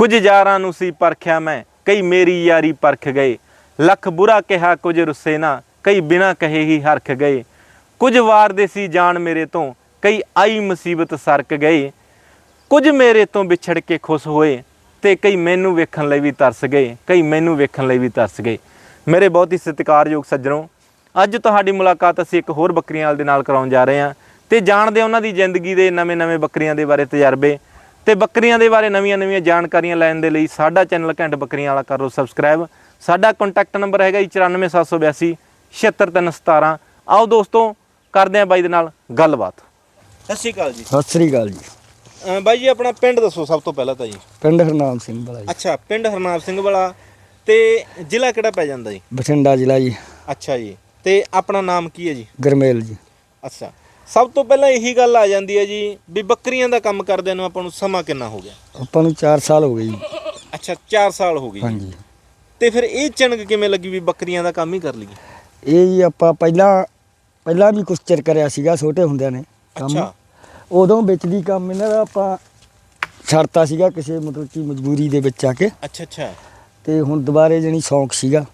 ਕੁਝ ਯਾਰਾਂ ਨੂੰ ਸੀ ਪਰਖਿਆ ਮੈਂ, ਕਈ ਮੇਰੀ ਯਾਰੀ ਪਰਖ ਗਏ। ਲੱਖ ਬੁਰਾ ਕਿਹਾ, ਕੁਝ ਰੁੱਸੇ ਨਾ, ਕਈ ਬਿਨਾ ਕਹੇ ਹੀ ਹਰਖ ਗਏ। ਕੁਝ ਵਾਰ ਦੇ ਸੀ ਜਾਣ ਮੇਰੇ ਤੋਂ, ਕਈ ਆਈ ਮੁਸੀਬਤ ਸਰਕ ਗਏ। ਕੁਝ ਮੇਰੇ ਤੋਂ ਵਿਛੜ ਕੇ ਖੁਸ਼ ਹੋਏ ਤੇ ਕਈ ਮੈਨੂੰ ਵੇਖਣ ਲਈ ਵੀ ਤਰਸ ਗਏ, ਕਈ ਮੈਨੂੰ ਵੇਖਣ ਲਈ ਵੀ ਤਰਸ ਗਏ। ਮੇਰੇ ਬਹੁਤ ਹੀ ਸਤਿਕਾਰਯੋਗ ਸੱਜਣੋ, ਅੱਜ ਤੁਹਾਡੀ ਮੁਲਾਕਾਤ ਅਸੀਂ ਇੱਕ ਹੋਰ ਬੱਕਰੀਆਂ ਵਾਲ ਦੇ ਨਾਲ ਕਰਾਉਣ ਜਾ ਰਹੇ ਹਾਂ ਤੇ ਜਾਣਦੇ ਉਹਨਾਂ ਦੀ ਜ਼ਿੰਦਗੀ ਦੇ ਨਵੇਂ-ਨਵੇਂ ਬੱਕਰੀਆਂ ਦੇ ਬਾਰੇ ਤਜਰਬੇ। ਤੇ ਬੱਕਰੀਆਂ ਦੇ ਬਾਰੇ ਨਵੀਆਂ-ਨਵੀਆਂ ਜਾਣਕਾਰੀਆਂ ਲੈਣ ਦੇ ਲਈ ਸਾਡਾ ਚੈਨਲ ਘੰਟ ਬੱਕਰੀਆਂ ਵਾਲਾ ਕਰੋ ਸਬਸਕ੍ਰਾਈਬ। ਸਾਡਾ ਕੰਟੈਕਟ ਨੰਬਰ ਹੈਗਾ ਜੀ 94782 76317 ਆਓ ਦੋਸਤੋ ਕਰਦੇ ਹਾਂ ਬਾਈ ਦੇ ਨਾਲ ਗੱਲਬਾਤ। ਸਤਿ ਸ਼੍ਰੀ ਅਕਾਲ ਜੀ। ਸਤਿ ਸ੍ਰੀ ਅਕਾਲ ਜੀ। ਅਹ ਬਾਈ ਜੀ ਆਪਣਾ ਪਿੰਡ ਦੱਸੋ ਸਭ ਤੋਂ ਪਹਿਲਾਂ ਤਾਂ ਜੀ। ਪਿੰਡ ਹਰਨਾਮ ਸਿੰਘ ਵਾਲਾ ਜੀ। ਅੱਛਾ ਪਿੰਡ ਹਰਨਾਮ ਸਿੰਘ ਵਾਲਾ। ਤੇ ਜ਼ਿਲ੍ਹਾ ਕਿਹੜਾ ਪੈ ਜਾਂਦਾ ਜੀ? ਬਠਿੰਡਾ ਜ਼ਿਲ੍ਹਾ ਜੀ। ਅੱਛਾ ਜੀ। ਤੇ ਆਪਣਾ ਨਾਮ ਕੀ ਹੈ ਜੀ? ਗਰਮੇਲ ਜੀ। ਅੱਛਾ। ਸਭ ਤੋਂ ਪਹਿਲਾਂ ਇਹੀ ਗੱਲ ਆ ਜਾਂਦੀ ਹੈ ਜੀ ਵੀ ਬੱਕਰੀਆਂ ਦਾ ਕੰਮ ਕਰਦਿਆਂ ਨੂੰ ਆਪਾਂ ਨੂੰ ਸਮਾਂ ਕਿੰਨਾ ਹੋ ਗਿਆ? ਆਪਾਂ ਨੂੰ 4 ਸਾਲ ਹੋ ਗਏ ਜੀ। ਅੱਛਾ 4 ਸਾਲ ਹੋ ਗਏ ਜੀ। ਹਾਂਜੀ। ਤੇ ਫਿਰ ਇਹ ਚਣਕ ਕਿਵੇਂ ਲੱਗੀ ਵੀ ਬੱਕਰੀਆਂ ਦਾ ਕੰਮ ਹੀ ਕਰ ਲਈਏ? ਇਹ ਜੀ ਆਪਾਂ ਪਹਿਲਾਂ ਪਹਿਲਾਂ ਵੀ ਕੁਛ ਚਿਰ ਕਰਿਆ ਸੀਗਾ ਛੋਟੇ ਹੁੰਦਿਆਂ ਨੇ ਕੰਮ। ਅੱਛਾ। ਉਦੋਂ ਵਿੱਚ ਦੀ ਕੰਮ ਇਹਨਾਂ ਦਾ ਆਪਾਂ ਛੱਡਤਾ ਸੀਗਾ ਕਿਸੇ ਮਤਲਬ ਕਿ ਮਜਬੂਰੀ ਦੇ ਵਿੱਚ ਆ ਕੇ। ਅੱਛਾ ਅੱਛਾ। ਤੇ ਹੁਣ ਦੁਬਾਰੇ ਜਣੀ ਸ਼ੌਂਕ ਸੀਗਾ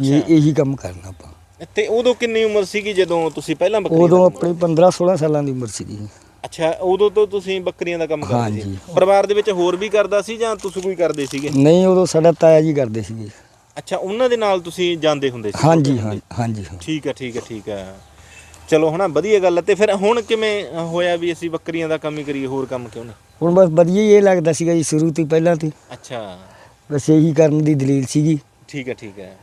ਵੀ ਅੱਛਾ। ਇਹੀ ਕੰਮ ਕਰਨਾ ਆਪਾਂ। ਤੇ ਉਦੋਂ ਕਿੰਨੀ ਉਮਰ ਸੀਗੀ ਜਦੋਂ ਤੁਸੀਂ ਪਹਿਲਾਂ ਬੱਕਰੀਆਂ ਉਦੋਂ ਆਪਣੀ 15 16 ਸਾਲਾਂ ਦੀ ਉਮਰ ਸੀਗੀ। ਅੱਛਾ ਉਦੋਂ ਤੋਂ ਤੁਸੀਂ ਬੱਕਰੀਆਂ ਦਾ ਕੰਮ ਕਰਦੇ ਸੀ। ਹਾਂਜੀ। ਪਰਿਵਾਰ ਦੇ ਵਿੱਚ ਹੋਰ ਵੀ ਕਰਦਾ ਸੀ ਜਾਂ ਤੁਸੀਂ ਕੋਈ ਕਰਦੇ ਸੀਗੇ? ਨਹੀਂ ਉਦੋਂ ਸਾਡਾ ਤਾਇਆ ਜੀ ਕਰਦੇ ਸੀਗੇ। ਅੱਛਾ ਉਹਨਾਂ ਦੇ ਨਾਲ ਤੁਸੀਂ ਜਾਂਦੇ ਹੁੰਦੇ ਸੀ? ਹਾਂਜੀ ਹਾਂ ਹਾਂਜੀ ਹਾਂ। ਠੀਕ ਹੈ ਠੀਕ ਹੈ ਠੀਕ ਹੈ। ਚਲੋ ਹਨਾ ਵਧੀਆ ਗੱਲ ਹੈ। ਤੇ ਫਿਰ ਹੁਣ ਕਿਵੇਂ ਹੋਇਆ ਵੀ ਅਸੀਂ ਬੱਕਰੀਆਂ ਦਾ ਕੰਮ ਹੀ ਕਰੀਏ ਹੋਰ ਕੰਮ ਕਿਉਂ ਨਹੀਂ? ਹੁਣ ਬਸ ਵਧੀਆ ਹੀ ਇਹ ਲੱਗਦਾ ਸੀਗਾ ਜੀ ਸ਼ੁਰੂ ਤੋਂ ਹੀ ਪਹਿਲਾਂ ਤੋਂ। ਅੱਛਾ। ਬਸ ਇਹੀ ਕਰਨ ਦੀ ਦਲੀਲ ਸੀਗੀ। ਠੀਕ ਹੈ ਠੀਕ ਹੈ।